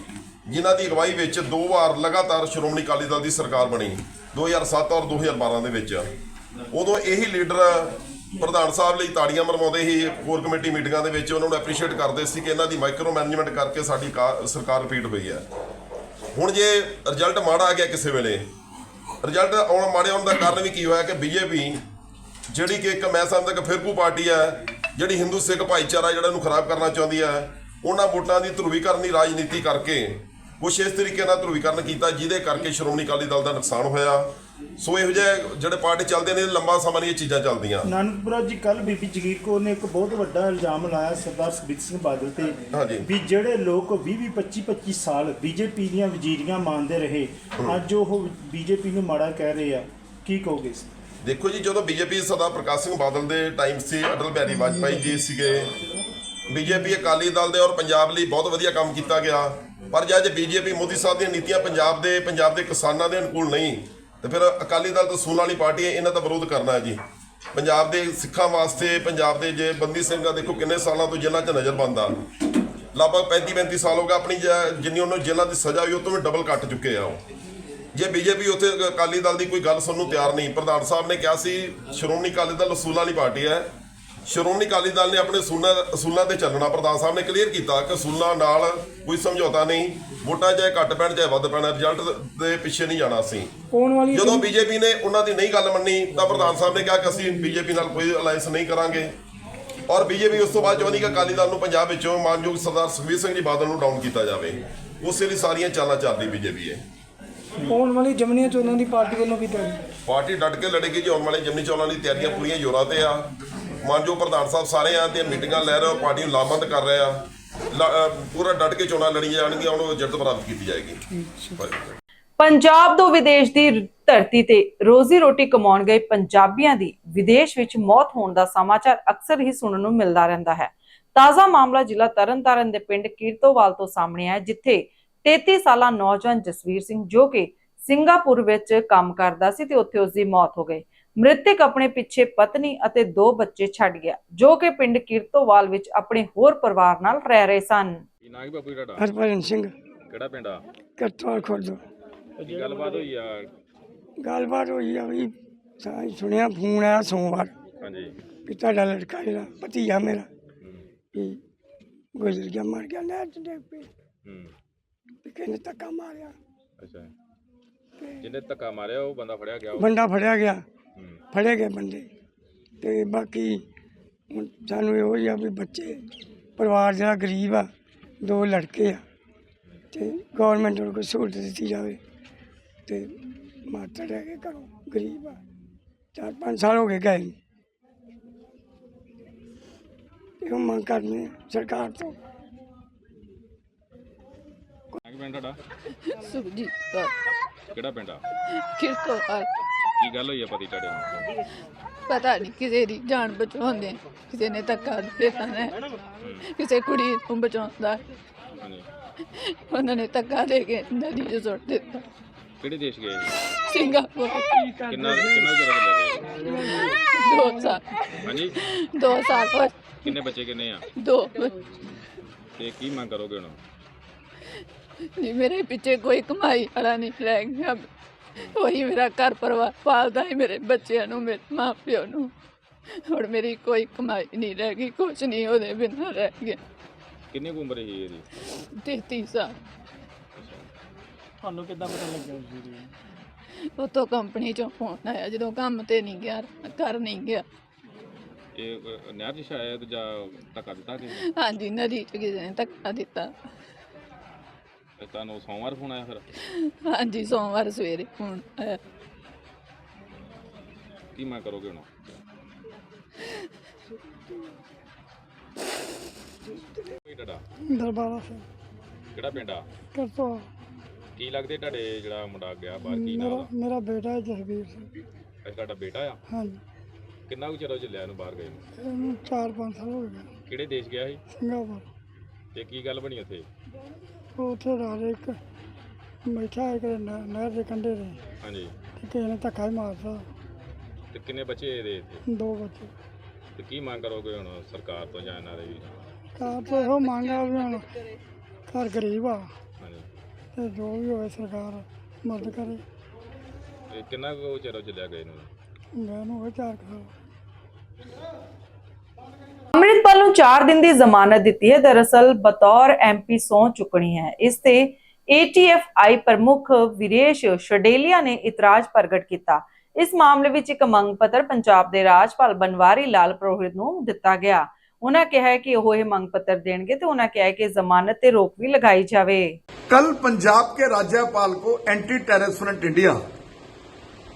ਜਿਨ੍ਹਾਂ ਦੀ ਅਗਵਾਈ ਵਿੱਚ ਦੋ ਵਾਰ ਲਗਾਤਾਰ ਸ਼੍ਰੋਮਣੀ ਅਕਾਲੀ ਦਲ ਦੀ ਸਰਕਾਰ ਬਣੀ 2007 ਔਰ 2012 ਦੇ ਵਿੱਚ। ਉਦੋਂ ਇਹੀ ਲੀਡਰ ਪ੍ਰਧਾਨ ਸਾਹਿਬ ਲਈ ਤਾੜੀਆਂ ਮਰਵਾਉਂਦੇ ਸੀ ਕੋਰ ਕਮੇਟੀ ਮੀਟਿੰਗਾਂ ਦੇ ਵਿੱਚ ਉਹਨਾਂ ਨੂੰ ਐਪਰੀਸ਼ੀਏਟ ਕਰਦੇ ਸੀ ਕਿ ਇਹਨਾਂ ਦੀ ਮਾਈਕਰੋ ਮੈਨੇਜਮੈਂਟ ਕਰਕੇ ਸਾਡੀ ਕਾ- ਸਰਕਾਰ ਰਿਪੀਟ ਹੋਈ ਹੈ। ਹੁਣ ਜੇ ਰਿਜ਼ਲਟ ਮਾੜਾ ਆ ਗਿਆ ਕਿਸੇ ਵੇਲੇ ਰਿਜ਼ਲਟ ਆਉਣ, ਮਾੜੇ ਆਉਣ ਦਾ ਕਾਰਨ ਵੀ ਕੀ ਹੋਇਆ ਕਿ ਬੀਜੇਪੀ ਜਿਹੜੀ ਕਿ ਇੱਕ ਮੈਂ ਸਮਝਦਾ ਕਿ ਫਿਰਕੂ ਪਾਰਟੀ ਹੈ, ਜਿਹੜੀ ਹਿੰਦੂ ਸਿੱਖ ਭਾਈਚਾਰਾ ਜਿਹੜਾ ਨੂੰ ਖਰਾਬ ਕਰਨਾ ਚਾਹੁੰਦੀ ਹੈ, ਉਹਨਾਂ ਵੋਟਾਂ ਦੀ ਧਰੂਵੀਕਰਨ ਦੀ ਰਾਜਨੀਤੀ ਕਰਕੇ ਕੁਛ ਇਸ ਤਰੀਕੇ ਨਾਲ ਧਰੂਵੀਕਰਨ ਕੀਤਾ ਜਿਹਦੇ ਕਰਕੇ ਸ਼੍ਰੋਮਣੀ ਅਕਾਲੀ ਦਲ ਦਾ ਨੁਕਸਾਨ ਹੋਇਆ। ਸੋ ਇਹੋ ਜਿਹੇ ਜਿਹੜੇ ਪਾਰਟੀ ਚੱਲਦੇ ਨੇ ਲੰਬਾ ਸਮਾਂ ਨਹੀਂ ਇਹ ਚੀਜ਼ਾਂ ਚੱਲਦੀਆਂ। ਨਾਨਕਪੁਰਾ ਜੀ ਕੱਲ ਬੀਬੀ ਜਗੀਰ ਕੌਰ ਨੇ ਇੱਕ ਬਹੁਤ ਵੱਡਾ ਇਲਜ਼ਾਮ ਲਾਇਆ ਸਰਦਾਰ ਸੁਖਬੀਰ ਸਿੰਘ ਬਾਦਲ ਤੇ। ਵੀ ਜਿਹੜੇ ਲੋਕ 20 20 25 25 ਸਾਲ ਬੀਜੇਪੀ ਦੀਆਂ ਵਜ਼ੀਰੀਆਂ ਮੰਨਦੇ ਰਹੇ ਅੱਜ ਉਹ ਬੀਜੇਪੀ ਨੂੰ ਮਾੜਾ ਕਹਿ ਰਹੇ ਆ। ਕੀ ਕਹੋਗੇ ਦੇਖੋ ਜੀ ਜਦੋਂ ਬੀਜੇਪੀ ਸਰਦਾਰ ਪ੍ਰਕਾਸ਼ ਸਿੰਘ ਬਾਦਲ ਦੇ ਟਾਈਮ ਸੀ ਅਟਲ ਬਿਹਾਰੀ ਵਾਜਪਾਈ ਜੀ ਸੀਗੇ। ਬੀਜੇਪੀ ਅਕਾਲੀ ਦਲ ਦੇ ਔਰ ਪੰਜਾਬ ਲਈ ਬਹੁਤ ਵਧੀਆ ਕੰਮ ਕੀਤਾ ਗਿਆ। ਪਰ ਜੇ ਅੱਜ ਬੀਜੇਪੀ ਮੋਦੀ ਸਾਹਿਬ ਦੀਆਂ ਨੀਤੀਆਂ ਪੰਜਾਬ ਦੇ ਪੰਜਾਬ ਦੇ ਕਿਸਾਨਾਂ ਦੇ ਅਨੁਕੂਲ ਨਹੀਂ, ਤੇ ਫਿਰ ਅਕਾਲੀ ਦਲ ਤਾਂ ਸੂਲ ਵਾਲੀ ਪਾਰਟੀ ਹੈ, ਇਹਨਾਂ ਦਾ ਵਿਰੋਧ ਕਰਨਾ ਹੈ ਜੀ। ਪੰਜਾਬ ਦੇ ਸਿੱਖਾਂ ਵਾਸਤੇ, ਪੰਜਾਬ ਦੇ ਜੇ ਬੰਦੀ ਸਿੰਘਾਂ ਦੇਖੋ ਕਿੰਨੇ ਸਾਲਾਂ ਤੋਂ ਜੇਲ੍ਹਾਂ 'ਚ ਨਜ਼ਰ ਬੰਦਾ ਲਗਭਗ 35 35 ਸਾਲ ਹੋ ਗਏ ਆਪਣੀ ਜਿੰਨੀ ਉਹਨੂੰ ਜੇਲ੍ਹਾਂ ਦੀ ਸਜ਼ਾ ਹੋਈ, ਉਹ ਤੋਂ ਵੀ ਡਬਲ ਕੱਟ ਚੁੱਕੇ ਆ ਉਹ। ਜੇ ਬੀਜੇਪੀ ਉੱਥੇ ਅਕਾਲੀ ਦਲ ਦੀ ਕੋਈ ਗੱਲ ਸੁਣਨ ਨੂੰ ਤਿਆਰ ਨਹੀਂ, ਪ੍ਰਧਾਨ ਸਾਹਿਬ ਨੇ ਕਿਹਾ ਸੀ, ਸ਼੍ਰੋਮਣੀ ਅਕਾਲੀ ਦਲ ਅਸੂਲਾਂ ਵਾਲੀ ਪਾਰਟੀ ਹੈ। ਸ਼੍ਰੋਮਣੀ ਅਕਾਲੀ ਦਲ ਨੇ ਆਪਣੇ ਅਸੂਲਾਂ ਅਸੂਲਾਂ ਤੇ ਚੱਲਣਾ ਪ੍ਰਧਾਨ ਸਾਹਿਬ ਨੇ ਕਲੀਅਰ ਕੀਤਾ ਕਿ ਅਸੂਲਾਂ ਨਾਲ ਕੋਈ ਸਮਝੌਤਾ ਨਹੀਂ ਵੋਟਾਂ ਚਾਹੇ ਘੱਟ ਪੈਣ ਚਾਹੇ ਵੱਧ ਪੈਣ ਰਿਜ਼ਲਟ ਦੇ ਪਿੱਛੇ ਨਹੀਂ ਜਾਣਾ ਸੀ ਜਦੋਂ ਬੀਜੇਪੀ ਨੇ ਉਹਨਾਂ ਦੀ ਨਹੀਂ ਗੱਲ ਮੰਨੀ ਤਾਂ ਪ੍ਰਧਾਨ ਸਾਹਿਬ ਨੇ ਕਿਹਾ ਕਿ ਅਸੀਂ ਬੀਜੇਪੀ ਨਾਲ ਕੋਈ ਅਲਾਈਅੰਸ ਨਹੀਂ ਕਰਾਂਗੇ। ਔਰ ਬੀਜੇਪੀ ਉਸ ਤੋਂ ਬਾਅਦ ਚਾਹੁੰਦੀ ਕਿ ਅਕਾਲੀ ਦਲ ਨੂੰ ਪੰਜਾਬ ਵਿੱਚੋਂ ਮਾਨਯੋਗ ਸਰਦਾਰ ਸੁਖਬੀਰ ਸਿੰਘ ਜੀ ਬਾਦਲ ਨੂੰ ਡਾਊਨ ਕੀਤਾ ਜਾਵੇ। ਉਸੇ ਲਈ ਸਾਰੀਆਂ ਚਾਲਾਂ ਚੱਲਦੀ ਬੀਜੇਪੀ ਹੈ ਆਉਣ ਵਾਲੀ ਜਮਨੀਆਂ ਚੋਣਾਂ ਦੀ ਪਾਰਟੀ ਵੱਲੋਂ ਕੀਤਾ ਜੀ ਪਾਰਟੀ ਡਟ ਕੇ ਲੜੇਗੀ ਜੀ ਆਉਣ ਵਾਲੇ ਜਮਨੀ ਚੋਣਾਂ ਦੀ ਤਿਆਰੀਆਂ ਪੂਰੀਆਂ ਜ਼ੋਰਾਂ ਤੇ ਆ। ਮਾਨਯੋਗ ਪ੍ਰਧਾਨ ਸਾਹਿਬ ਸਾਰੇ ਆ ਤੇ ਮੀਟਿੰਗਾਂ ਲੈ ਰਹੇ ਹੋ ਪਾਰਟੀ ਨੂੰ ਲਾਮਬੰਦ ਕਰ ਰਹੇ ਆ। ਪੂਰਾ ਡਟ ਕੇ ਚੋਣਾਂ ਲੜੀਆਂ ਜਾਣਗੀਆਂ ਉਹਨੂੰ ਜਿੱਤ ਪ੍ਰਾਪਤ ਕੀਤੀ ਜਾਏਗੀ। ਪੰਜਾਬ ਤੋਂ ਵਿਦੇਸ਼ ਦੀ ਧਰਤੀ ਤੇ ਰੋਜ਼ੀ ਰੋਟੀ ਕਮਾਉਣ ਗਏ ਪੰਜਾਬੀਆਂ ਦੀ ਵਿਦੇਸ਼ ਵਿੱਚ ਮੌਤ ਹੋਣ ਦਾ ਸਮਾਚਾਰ ਅਕਸਰ ਹੀ ਸੁਣਨ ਨੂੰ ਮਿਲਦਾ ਰਹਿੰਦਾ ਹੈ। ਤਾਜ਼ਾ ਮਾਮਲਾ ਜ਼ਿਲ੍ਹਾ ਤਰਨਤਾਰਨ ਦੇ ਪਿੰਡ ਕੀਰਤੋਵਾਲ ਤੋਂ ਸਾਹਮਣੇ ਆਇਆ ਜਿੱਥੇ 33 ਸਾਲਾ ਨੌਜਵਾਨ ਜਸਵੀਰ ਸਿੰਘ ਜੋ ਕਿ ਸਿੰਗਾਪੁਰ ਵਿੱਚ ਕੰਮ ਕਰਦਾ ਸੀ ਤੇ ਉੱਥੇ ਉਸ ਦੀ ਮੌਤ ਹੋ ਗਈ। ਮ੍ਰਿਤਕ ਆਪਣੇ ਪਿੱਛੇ ਪਤਨੀ ਅਤੇ ਦੋ ਬੱਚੇ ਛੱਡ ਗਿਆ ਜੋ ਕਿ ਪਿੰਡ ਕੀਰਤੋਵਾਲ ਵਿੱਚ ਆਪਣੇ ਹੋਰ ਪਰਿਵਾਰ ਨਾਲ ਰਹਿ ਰਹੇ ਸਨ। ਕੀ ਨਾਂ ਕੀ ਬਾਪੂ ਜੀ ਤੁਹਾਡਾ? ਹਰਭਜਨ ਸਿੰਘ। ਕਿਹੜਾ ਪਿੰਡ ਆ? ਕਰਤਵਾਲ ਖੁਰਦ। ਕੀ ਗੱਲਬਾਤ ਹੋਈ ਆ? ਗੱਲਬਾਤ ਹੋਈ ਆ ਵੀ ਸਾਂ ਸੁਣਿਆ ਫੋਨ ਆਇਆ ਸੋਮਵਾਰ। ਹਾਂਜੀ। ਵੀ ਤੁਹਾਡਾ ਲੜਕਾ ਜਿਹੜਾ ਭਤੀਜਾ ਮੇਰਾ ਵੀ ਗੁਜ਼ਰ ਗਿਆ ਮਰ ਗਿਆ ਨਹਿਰ ਚ ਡਿੱਗ ਪਈ। ਹੂੰ। ਕਿਹਨੇ ਧੱਕਾ ਮਾਰਿਆ? ਅੱਛਾ। ਜਿਹਨੇ ਧੱਕਾ ਮਾਰਿਆ? ਉਹ ਬੰਦਾ ਫੜਿਆ ਗਿਆ। ਬੰਦਾ ਫੜਿਆ ਗਿਆ। ਫੜੇ ਗਏ ਬੰਦੇ। ਤੇ ਬਾਕੀ ਹੁਣ ਸਾਨੂੰ ਇਹੋ ਜਿਹਾ ਵੀ ਬੱਚੇ ਪਰਿਵਾਰ ਜਿਹੜਾ ਗਰੀਬ ਆ ਦੋ ਲੜਕੇ ਆ ਤੇ ਗਵਰਨਮੈਂਟ ਨੂੰ ਕੋਈ ਸਹੂਲਤ ਦਿੱਤੀ ਜਾਵੇ ਤੇ ਮਾਤਰ ਰਹਿ ਕੇ ਘਰੋਂ ਗਰੀਬ ਆ। ਚਾਰ ਪੰਜ ਸਾਲ ਹੋ ਗਏ ਗਏ ਨੂੰ। ਇਹੋ ਮੰਗ ਕਰਨੀ ਸਰਕਾਰ ਤੋਂ। ਨਾਂ ਕੀ ਪਿੰਡ ਤੁਹਾਡਾ? ਸੁਖਜੀਤ ਕੌਰ। ਕਿਹੜਾ ਪਿੰਡ ਆ? ਕਿਰਕੋ ਕੀ ਗੱਲ ਹੋਈ ਆ ਪਤੀ ਤੁਹਾਡੇ ਨੂੰ ਪਤਾ ਨਹੀਂ ਕਿਸੇ ਦੀ ਜਾਨ ਬਚਾਉਂਦੇ ਕਿਸੇ ਨੇ ਧੱਕਾ ਦੇ ਹੈ। ਕਿਸੇ ਕੁੜੀ ਨੂੰ ਬਚਾਉਂਦਾ ਹਾਂਜੀ। ਉਹਨਾਂ ਨੇ ਧੱਕਾ ਦੇ ਕੇ ਨਦੀ 'ਚ ਸੁੱਟ ਦਿੱਤਾ। ਕਿਹੜੇ ਦੇਸ਼ ਗਏ? ਸਿੰਗਾਪੁਰ। ਕਿੰਨਾ ਕਿੰਨਾ ਚਿਰ ਹੋ ਗਿਆ ਦੋ ਸਾਲ। ਹਾਂਜੀ। ਦੋ ਸਾਲ ਹੋਏ, ਕਿੰਨੇ ਬੱਚੇ ਕਿੰਨੇ ਆ? ਦੋ। ਤੇ ਕੀ ਮੰਗ ਕਰੋਗੇ ਹੁਣ? ਜੀ ਮੇਰੇ ਪਿੱਛੇ ਕੋਈ ਕਮਾਈ ਵਾਲਾ ਨਹੀਂ ਰਹਿ ਗਿਆ। ਉਹੀ ਮੇਰਾ ਘਰ ਪਰਿਵਾਰ ਪਾਲਦਾ ਹੈ ਮੇਰੇ ਬੱਚਿਆਂ ਨੂੰ ਮੇਰੇ ਮਾਂ ਪਿਓ ਨੂੰ। ਹੁਣ ਮੇਰੀ ਕੋਈ ਕਮਾਈ ਨਹੀਂ ਰਹਿ ਗਈ ਕੁਛ ਨਹੀਂ ਉਹਦੇ ਬਿਨਾਂ ਰਹਿ ਗਿਆ ਕਿੰਨੀ ਕੁ ਉਮਰ ਸੀ ਇਹਦੀ? 33 ਸਾਲ। ਤੁਹਾਨੂੰ ਕਿੱਦਾਂ ਪਤਾ ਲੱਗਿਆ ਉਸ ਦੀ ਉਤੋਂ ਕੰਪਨੀ ਚੋਂ ਫੋਨ ਆਇਆ ਜਦੋਂ ਕੰਮ ਤੇ ਨਹੀਂ ਗਿਆ ਕਰ ਨਹੀਂ ਗਿਆ। ਇਹ ਅ, ਨਹਿਰ ਚ ਸ਼ਾਇਦ ਜਾਂ ਧੱਕਾ ਦਿੱਤਾ ਕਿ ਹਾਂਜੀ ਨਦੀ ਚ ਕਿਸੇ ਨੇ ਧੱਕਾ ਦਿੱਤਾ। ਤੁਹਾਨੂੰ ਸੋਮਵਾਰ ਫੋਨ ਆਇਆ ਫਿਰ? ਹਾਂਜੀ ਸੋਮਵਾਰ ਸਵੇਰੇ ਫੋਨ ਆਇਆ। ਕੀ ਮੰਗ ਕਰੋਗੇ ਹੁਣ? ਕੋਈ ਤੁਹਾਡਾ? ਦਰਬਾਰਾ ਸਿੰਘ। ਕਿਹੜਾ ਪਿੰਡ ਆ? ਕਰਤਵਾਲ ਕੀ ਲੱਗਦੇ ਤੁਹਾਡੇ ਜਿਹੜਾ ਮੁੰਡਾ ਗਿਆ ਬਾਹਰ? ਕੀ ਨਾਮ ਮੇਰਾ ਬੇਟਾ ਹੈ ਜਸਵੀਰ ਸਿੰਘ। ਅੱਛਾ ਤੁਹਾਡਾ ਬੇਟਾ ਆ? ਹਾਂਜੀ। ਕਿੰਨਾ ਕੁ ਚਿਰ ਹੋ ਚੱਲਿਆ ਇਹਨੂੰ ਬਾਹਰ ਗਏ ਨੂੰ? ਇਹਨੂੰ 4-5 ਸਾਲ ਹੋ ਗਏ। ਕਿਹੜੇ ਦੇਸ਼ ਗਿਆ ਸੀ? ਸਿੰਗਾਪੁਰ। ਤੇ ਕੀ ਗੱਲ ਬਣੀ ਉੱਥੇ? ਉਹ ਉੱਥੇ ਰਾਤ ਇੱਕ ਬੈਠਾ ਇੱਕ ਨਹਿ- ਨਹਿਰ ਦੇ ਕੰਢੇ ਤੇ। ਹਾਂਜੀ। ਤੇ ਕਿਸੇ ਨੇ ਧੱਕਾ ਹੀ ਮਾਰਤਾ। ਤੇ ਕਿੰਨੇ ਬੱਚੇ ਇਹਦੇ ਇੱਥੇ? ਦੋ ਬੱਚੇ। ਤੇ ਕੀ ਮੰਗ ਕਰੋਗੇ ਹੁਣ ਸਰਕਾਰ ਤੋਂ ਜਾਂ ਇਹਨਾਂ ਦੇ? ਵੀ ਕਾਰ ਤੋਂ ਇਹੋ ਮੰਗ ਆ ਵੀ ਹੁਣ ਘਰ ਗਰੀਬ ਆ। ਹਾਂਜੀ। ਤੇ ਜੋ ਵੀ ਹੋਵੇ ਸਰਕਾਰ ਮਦਦ ਕਰੇ। ਤੇ ਕਿੰਨਾ ਕੁ ਚਿਰ ਹੋ ਚੱਲਿਆ ਗਏ ਨੂੰ? ਮੈਂ ਨੂੰ ਹੋਵੇ ਚਾਰ ਕੁ ਸਾਲ। ਅੰਮ੍ਰਿਤਪਾਲ ਨੂੰ 4 ਦਿਨ ਦੀ ਜ਼ਮਾਨਤ ਦਿੱਤੀ ਹੈ। ਦਰਅਸਲ ਬਤੌਰ ਐਮਪੀ ਸੌ ਚੁੱਕਣੀ ਹੈ। ਇਸ ਤੇ ਏਟੀਐਫਆਈ ਪ੍ਰਮੁੱਖ ਵਿਰੇਸ਼ ਸ਼ਡੇਲੀਆ ਨੇ ਇਤਰਾਜ਼ ਪ੍ਰਗਟ ਕੀਤਾ। ਇਸ ਮਾਮਲੇ ਵਿੱਚ ਇੱਕ ਮੰਗ ਪੱਤਰ ਪੰਜਾਬ ਦੇ ਰਾਜਪਾਲ ਬਨਵਾਰੀ ਲਾਲ ਪ੍ਰੋਹਿਤ ਨੂੰ ਦਿੱਤਾ ਗਿਆ। ਉਹਨਾਂ ਕਿਹਾ ਕਿ ਉਹ ਇਹ ਮੰਗ ਪੱਤਰ ਦੇਣਗੇ ਤੇ ਉਹਨਾਂ ਕਿਹਾ ਕਿ ਜ਼ਮਾਨਤ ਤੇ ਰੋਕ ਵੀ ਲਗਾਈ ਜਾਵੇ। ਕੱਲ ਪੰਜਾਬ ਕੇ ਰਾਜਪਾਲ ਕੋ ਐਂਟੀ ਟੈਰਰਿਸਟ ਫਰੰਟ ਇੰਡੀਆ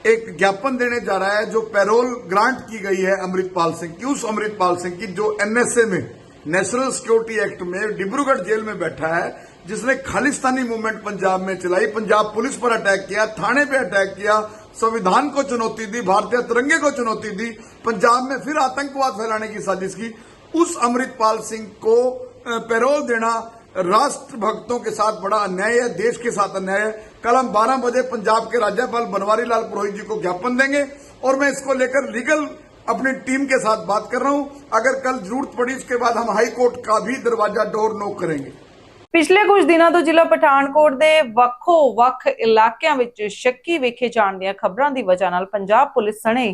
एक ज्ञापन देने जा रहा है जो पैरोल ग्रांट की गई है अमृतपाल सिंह की। उस अमृतपाल सिंह की जो एनएसए में नेशनल सिक्योरिटी एक्ट में डिब्रूगढ़ जेल में बैठा है, जिसने खालिस्तानी मूवमेंट पंजाब में चलाई। पंजाब पुलिस पर अटैक किया, थाने पे अटैक किया, संविधान को चुनौती दी, भारतीय तिरंगे को चुनौती दी, पंजाब में फिर आतंकवाद फैलाने की साजिश की। उस अमृतपाल सिंह को पैरोल देना राष्ट्र भक्तों के साथ बड़ा अन्याय है देश के साथ अन्याय है कल हम 12 बजे पंजाब के राज्यपाल बनवारी लाल पुरोहित जी को ज्ञापन देंगे और मैं इसको लेकर लीगल अपनी टीम के साथ बात कर रहा हूं अगर कल जरूरत पड़ी इसके बाद हम हाई कोर्ट का भी दरवाजा डोर नोक करेंगे ਪਿਛਲੇ ਕੁਝ ਦਿਨਾਂ ਤੋਂ ਜ਼ਿਲ੍ਹਾ ਪਠਾਨਕੋਟ ਦੇ ਵੱਖੋ ਵੱਖ ਇਲਾਕਿਆਂ ਵਿੱਚ ਸ਼ੱਕੀ ਵੇਖੇ ਜਾਣ ਦੀਆਂ ਖਬਰਾਂ ਦੀ ਵਜ੍ਹਾ ਨਾਲ ਪੰਜਾਬ ਪੁਲਿਸ ਸਣੇ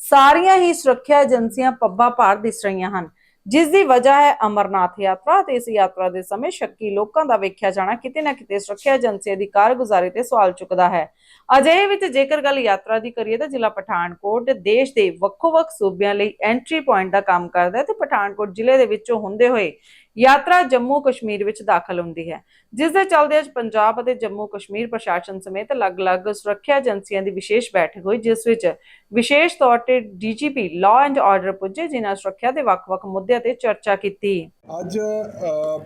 ਸਾਰੀਆਂ ਹੀ ਸੁਰੱਖਿਆ ਏਜੰਸੀਆਂ ਪੱਬਾਂ ਭਾਰ ਦਿਸ ਰਹੀਆਂ ਹਨ ਜਿਸ ਦੀ ਵਜ੍ਹਾ ਹੈ ਅਮਰਨਾਥ ਯਾਤਰਾ ਤੇ ਇਸ ਯਾਤਰਾ ਦੇ ਸਮੇਂ ਸ਼ੱਕੀ ਲੋਕਾਂ ਦਾ ਵੇਖਿਆ ਜਾਣਾ ਕਿਤੇ ਨਾ ਕਿਤੇ ਸੁਰੱਖਿਆ ਏਜੰਸੀਆਂ ਦੀ ਕਾਰਗੁਜ਼ਾਰੀ ਤੇ ਸਵਾਲ ਚੁੱਕਦਾ ਹੈ। ਅਜਿਹੇ ਵਿੱਚ ਜੇਕਰ ਗੱਲ ਯਾਤਰਾ ਦੀ ਕਰੀਏ ਤਾਂ ਜ਼ਿਲ੍ਹਾ ਪਠਾਨਕੋਟ ਦੇਸ਼ ਦੇ ਵੱਖੋ-ਵੱਖ ਸੂਬਿਆਂ ਲਈ ਐਂਟਰੀ ਪੁਆਇੰਟ ਦਾ ਕੰਮ ਕਰਦਾ ਹੈ ਤੇ ਪਠਾਨਕੋਟ ਜ਼ਿਲ੍ਹੇ ਦੇ ਵਿੱਚੋਂ ਹੁੰਦੇ ਹੋਏ ਯਾਤਰਾ ਜੰਮੂ ਕਸ਼ਮੀਰ ਵਿੱਚ ਦਾਖਲ ਹੁੰਦੀ ਹੈ। ਜਿਸ ਦੇ ਚੱਲਦੇ ਅੱਜ ਪੰਜਾਬ ਅਤੇ ਜੰਮੂ ਕਸ਼ਮੀਰ ਪ੍ਰਸ਼ਾਸਨ ਸਮੇਤ ਅਲੱਗ-ਅਲੱਗ ਸੁਰੱਖਿਆ ਏਜੰਸੀਆਂ ਦੀ ਵਿਸ਼ੇਸ਼ ਬੈਠਕ ਹੋਈ, ਜਿਸ ਵਿੱਚ ਵਿਸ਼ੇਸ਼ ਤੌਰ ਤੇ ਡੀਜੀਪੀ ਲਾਅ ਐਂਡ ਆਰਡਰ ਪੁੱਜੇ, ਜਿਨ੍ਹਾਂ ਸੁਰੱਖਿਆ ਦੇ ਵੱਖ-ਵੱਖ ਮੁੱਦਿਆਂ ਤੇ ਚਰਚਾ ਕੀਤੀ। ਅੱਜ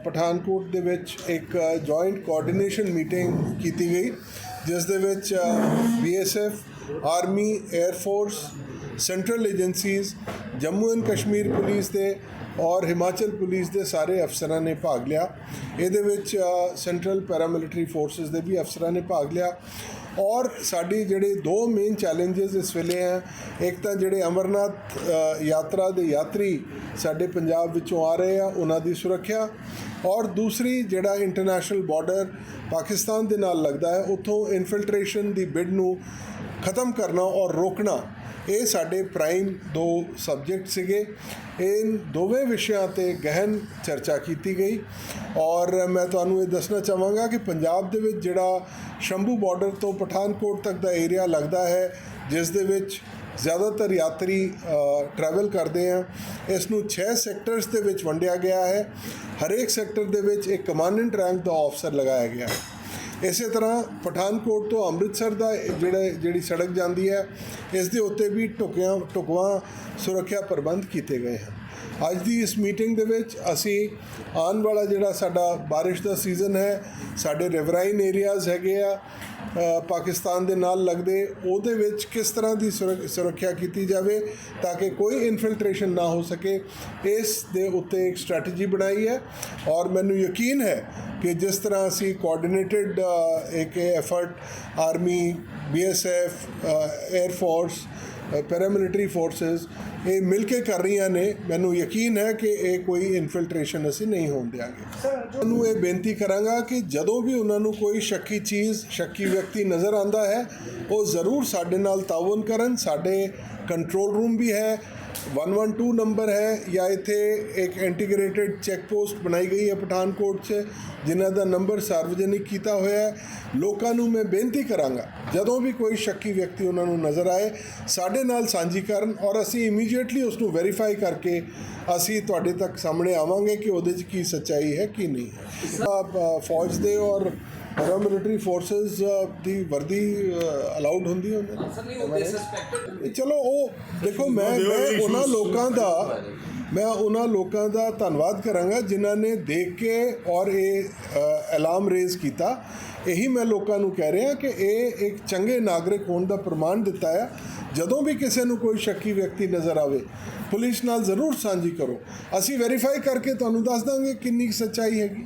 ਪਠਾਨਕੋਟ ਦੇ ਵਿੱਚ ਇੱਕ ਜੁਆਇੰਟ ਕੋਆਰਡੀਨੇਸ਼ਨ ਮੀਟਿੰਗ ਕੀਤੀ ਗਈ। ਜਿਸ ਦੇ ਵਿੱਚ BSF army air force central agencies Jammu and Kashmir police ਦੇ ਔਰ ਹਿਮਾਚਲ ਪੁਲਿਸ ਦੇ ਸਾਰੇ ਅਫਸਰਾਂ ਨੇ ਭਾਗ ਲਿਆ। ਇਹਦੇ ਵਿੱਚ ਸੈਂਟਰਲ ਪੈਰਾਮਿਲਟਰੀ ਫੋਰਸਸ ਦੇ ਵੀ ਅਫਸਰਾਂ ਨੇ ਭਾਗ ਲਿਆ। ਔਰ ਸਾਡੀ ਜਿਹੜੇ ਦੋ ਮੇਨ ਚੈਲੰਜਸ ਇਸ ਵੇਲੇ ਹੈ, ਇੱਕ ਤਾਂ ਜਿਹੜੇ ਅਮਰਨਾਥ ਯਾਤਰਾ ਦੇ ਯਾਤਰੀ ਸਾਡੇ ਪੰਜਾਬ ਵਿੱਚੋਂ ਆ ਰਹੇ ਆ, ਉਹਨਾਂ ਦੀ ਸੁਰੱਖਿਆ। ਔਰ ਦੂਸਰੀ ਜਿਹੜਾ ਇੰਟਰਨੈਸ਼ਨਲ ਬਾਰਡਰ ਪਾਕਿਸਤਾਨ ਦੇ ਨਾਲ ਲੱਗਦਾ ਹੈ, ਉੱਥੋਂ ਇਨਫਿਲਟ੍ਰੇਸ਼ਨ ਦੀ ਬਿਡ ਨੂੰ ਖਤਮ ਕਰਨਾ ਔਰ ਰੋਕਣਾ। ਇਹ ਸਾਡੇ ਪ੍ਰਾਈਮ ਦੋ ਸਬਜੈਕਟ ਸੀਗੇ। ਇਹ ਦੋਵੇਂ ਵਿਸ਼ਿਆਂ ਤੇ ਗਹਿਨ ਚਰਚਾ ਕੀਤੀ ਗਈ। ਔਰ ਮੈਂ ਤੁਹਾਨੂੰ ਇਹ ਦੱਸਣਾ ਚਾਹਾਂਗਾ ਕਿ ਪੰਜਾਬ ਦੇ ਵਿੱਚ ਜਿਹੜਾ ਸ਼ੰਭੂ ਬਾਰਡਰ ਤੋਂ ਪਠਾਨਕੋਟ ਤੱਕ ਦਾ ਏਰੀਆ ਲੱਗਦਾ ਹੈ, ਜਿਸ ਦੇ ਵਿੱਚ ਜ਼ਿਆਦਾਤਰ ਯਾਤਰੀ ਟਰੈਵਲ ਕਰਦੇ ਆ। ਇਸ ਨੂੰ 6 ਸੈਕਟਰਸ ਦੇ ਵਿੱਚ ਵੰਡਿਆ ਗਿਆ ਹੈ। ਹਰੇਕ ਸੈਕਟਰ ਦੇ ਵਿੱਚ ਇੱਕ ਕਮਾਂਡੈਂਟ ਰੈਂਕ ਦਾ ਆਫਸਰ ਲਗਾਇਆ ਗਿਆ ਹੈ। ਇਸੇ ਤਰ੍ਹਾਂ ਪਠਾਨਕੋਟ ਤੋਂ ਅੰਮ੍ਰਿਤਸਰ ਦਾ ਜਿਹੜਾ ਜਿਹੜੀ ਸੜਕ ਜਾਂਦੀ ਹੈ, ਇਸ ਦੇ ਉੱਤੇ ਵੀ ਟੁਕਿਆਂ ਟੁਕਵਾਂ ਸੁਰੱਖਿਆ ਪ੍ਰਬੰਧ ਕੀਤੇ ਗਏ ਹਨ। ਅੱਜ ਦੀ ਇਸ ਮੀਟਿੰਗ ਦੇ ਵਿੱਚ ਅਸੀਂ ਆਉਣ ਵਾਲਾ ਜਿਹੜਾ ਸਾਡਾ ਬਾਰਿਸ਼ ਦਾ ਸੀਜ਼ਨ ਹੈ, ਸਾਡੇ ਰਿਵਰਾਈਨ ਏਰੀਆਜ਼ ਹੈਗੇ ਆ ਪਾਕਿਸਤਾਨ ਦੇ ਨਾਲ ਲੱਗਦੇ, ਉਹਦੇ ਵਿੱਚ ਕਿਸ ਤਰ੍ਹਾਂ ਦੀ ਸੁਰੱਖ- ਸੁਰੱਖਿਆ ਕੀਤੀ ਜਾਵੇ ਤਾਂ ਕਿ ਕੋਈ ਇਨਫਿਲਟ੍ਰੇਸ਼ਨ ਨਾ ਹੋ ਸਕੇ, ਇਸ ਦੇ ਉੱਤੇ ਇੱਕ ਸਟ੍ਰੈਟਜੀ ਬਣਾਈ ਹੈ ਔਰ ਮੈਨੂੰ ਯਕੀਨ ਹੈ ਕਿ ਜਿਸ ਤਰ੍ਹਾਂ ਅਸੀਂ ਕੋਆਰਡੀਨੇਟਿਡ ਇੱਕ effort army BSF air force paramilitary forces ਇਹ ਮਿਲ ਕੇ ਕਰ ਰਹੀਆਂ ਨੇ। ਮੈਨੂੰ ਯਕੀਨ ਹੈ ਕਿ ਇਹ ਕੋਈ ਇਨਫਿਲਟ੍ਰੇਸ਼ਨ ਅਸੀਂ ਨਹੀਂ ਹੋਣ ਦਿਆਂਗੇ। ਉਹਨੂੰ ਇਹ ਬੇਨਤੀ ਕਰਾਂਗਾ ਕਿ ਜਦੋਂ ਵੀ ਉਹਨਾਂ ਨੂੰ ਕੋਈ ਸ਼ੱਕੀ ਚੀਜ਼ ਸ਼ੱਕੀ ਵਿਅਕਤੀ ਨਜ਼ਰ ਆਂਦਾ ਹੈ ਉਹ ਜ਼ਰੂਰ ਸਾਡੇ ਨਾਲ ਤਾਉਨ ਕਰਨ। ਸਾਡੇ ਕੰਟਰੋਲ ਰੂਮ ਵੀ ਹੈ। 112 ਨੰਬਰ ਹੈ ਜਾਂ ਇੱਥੇ ਇੱਕ ਇੰਟੀਗ੍ਰੇਟਿਡ ਚੈੱਕ ਪੋਸਟ ਬਣਾਈ ਗਈ ਹੈ ਪਠਾਨਕੋਟ 'ਚ ਜਿਨ੍ਹਾਂ ਦਾ ਨੰਬਰ ਸਾਰਵਜਨਿਕ ਕੀਤਾ ਹੋਇਆ ਹੈ ਲੋਕਾਂ ਨੂੰ ਮੈਂ ਬੇਨਤੀ ਕਰਾਂਗਾ ਜਦੋਂ ਵੀ ਕੋਈ ਸ਼ੱਕੀ ਵਿਅਕਤੀ ਉਹਨਾਂ ਨੂੰ ਨਜ਼ਰ ਆਏ ਸਾਡੇ ਨਾਲ ਸਾਂਝੀ ਕਰਨ ਔਰ ਅਸੀਂ ਇਮੀਡੀਏਟਲੀ ਉਸ ਨੂੰ ਵੈਰੀਫਾਈ ਕਰਕੇ ਅਸੀਂ ਤੁਹਾਡੇ ਤੱਕ ਸਾਹਮਣੇ ਆਵਾਂਗੇ ਕਿ ਉਹਦੇ 'ਚ ਕੀ ਸੱਚਾਈ ਹੈ ਕੀ ਨਹੀਂ ਹੈ ਫੌਜ ਦੇ ਔਰ ਪੈਰਾਮਿਲਟਰੀ ਫੋਰਸਸ ਦੀ ਵਰਦੀ ਅਲਾਉਡ ਹੁੰਦੀ ਹੈ ਉਹਨਾਂ ਚਲੋ ਉਹ ਦੇਖੋ ਮੈਂ ਮੈਂ ਉਹਨਾਂ ਲੋਕਾਂ ਦਾ ਮੈਂ ਉਹਨਾਂ ਲੋਕਾਂ ਦਾ ਧੰਨਵਾਦ ਕਰਾਂਗਾ ਜਿਨ੍ਹਾਂ ਨੇ ਦੇਖ ਕੇ ਔਰ ਇਹ ਅਲਾਰਮ ਰੇਜ਼ ਕੀਤਾ। ਇਹੀ ਮੈਂ ਲੋਕਾਂ ਨੂੰ ਕਹਿ ਰਿਹਾ ਕਿ ਇਹ ਇੱਕ ਚੰਗੇ ਨਾਗਰਿਕ ਹੋਣ ਦਾ ਪ੍ਰਮਾਣ ਦਿੱਤਾ ਹੈ ਜਦੋਂ ਵੀ ਕਿਸੇ ਨੂੰ ਕੋਈ ਸ਼ੱਕੀ ਵਿਅਕਤੀ ਨਜ਼ਰ ਆਵੇ ਪੁਲਿਸ ਨਾਲ ਜ਼ਰੂਰ ਸਾਂਝੀ ਕਰੋ। ਅਸੀਂ ਵੈਰੀਫਾਈ ਕਰਕੇ ਤੁਹਾਨੂੰ ਦੱਸ ਦਾਂਗੇ ਕਿੰਨੀ ਕੁ ਸੱਚਾਈ ਹੈਗੀ।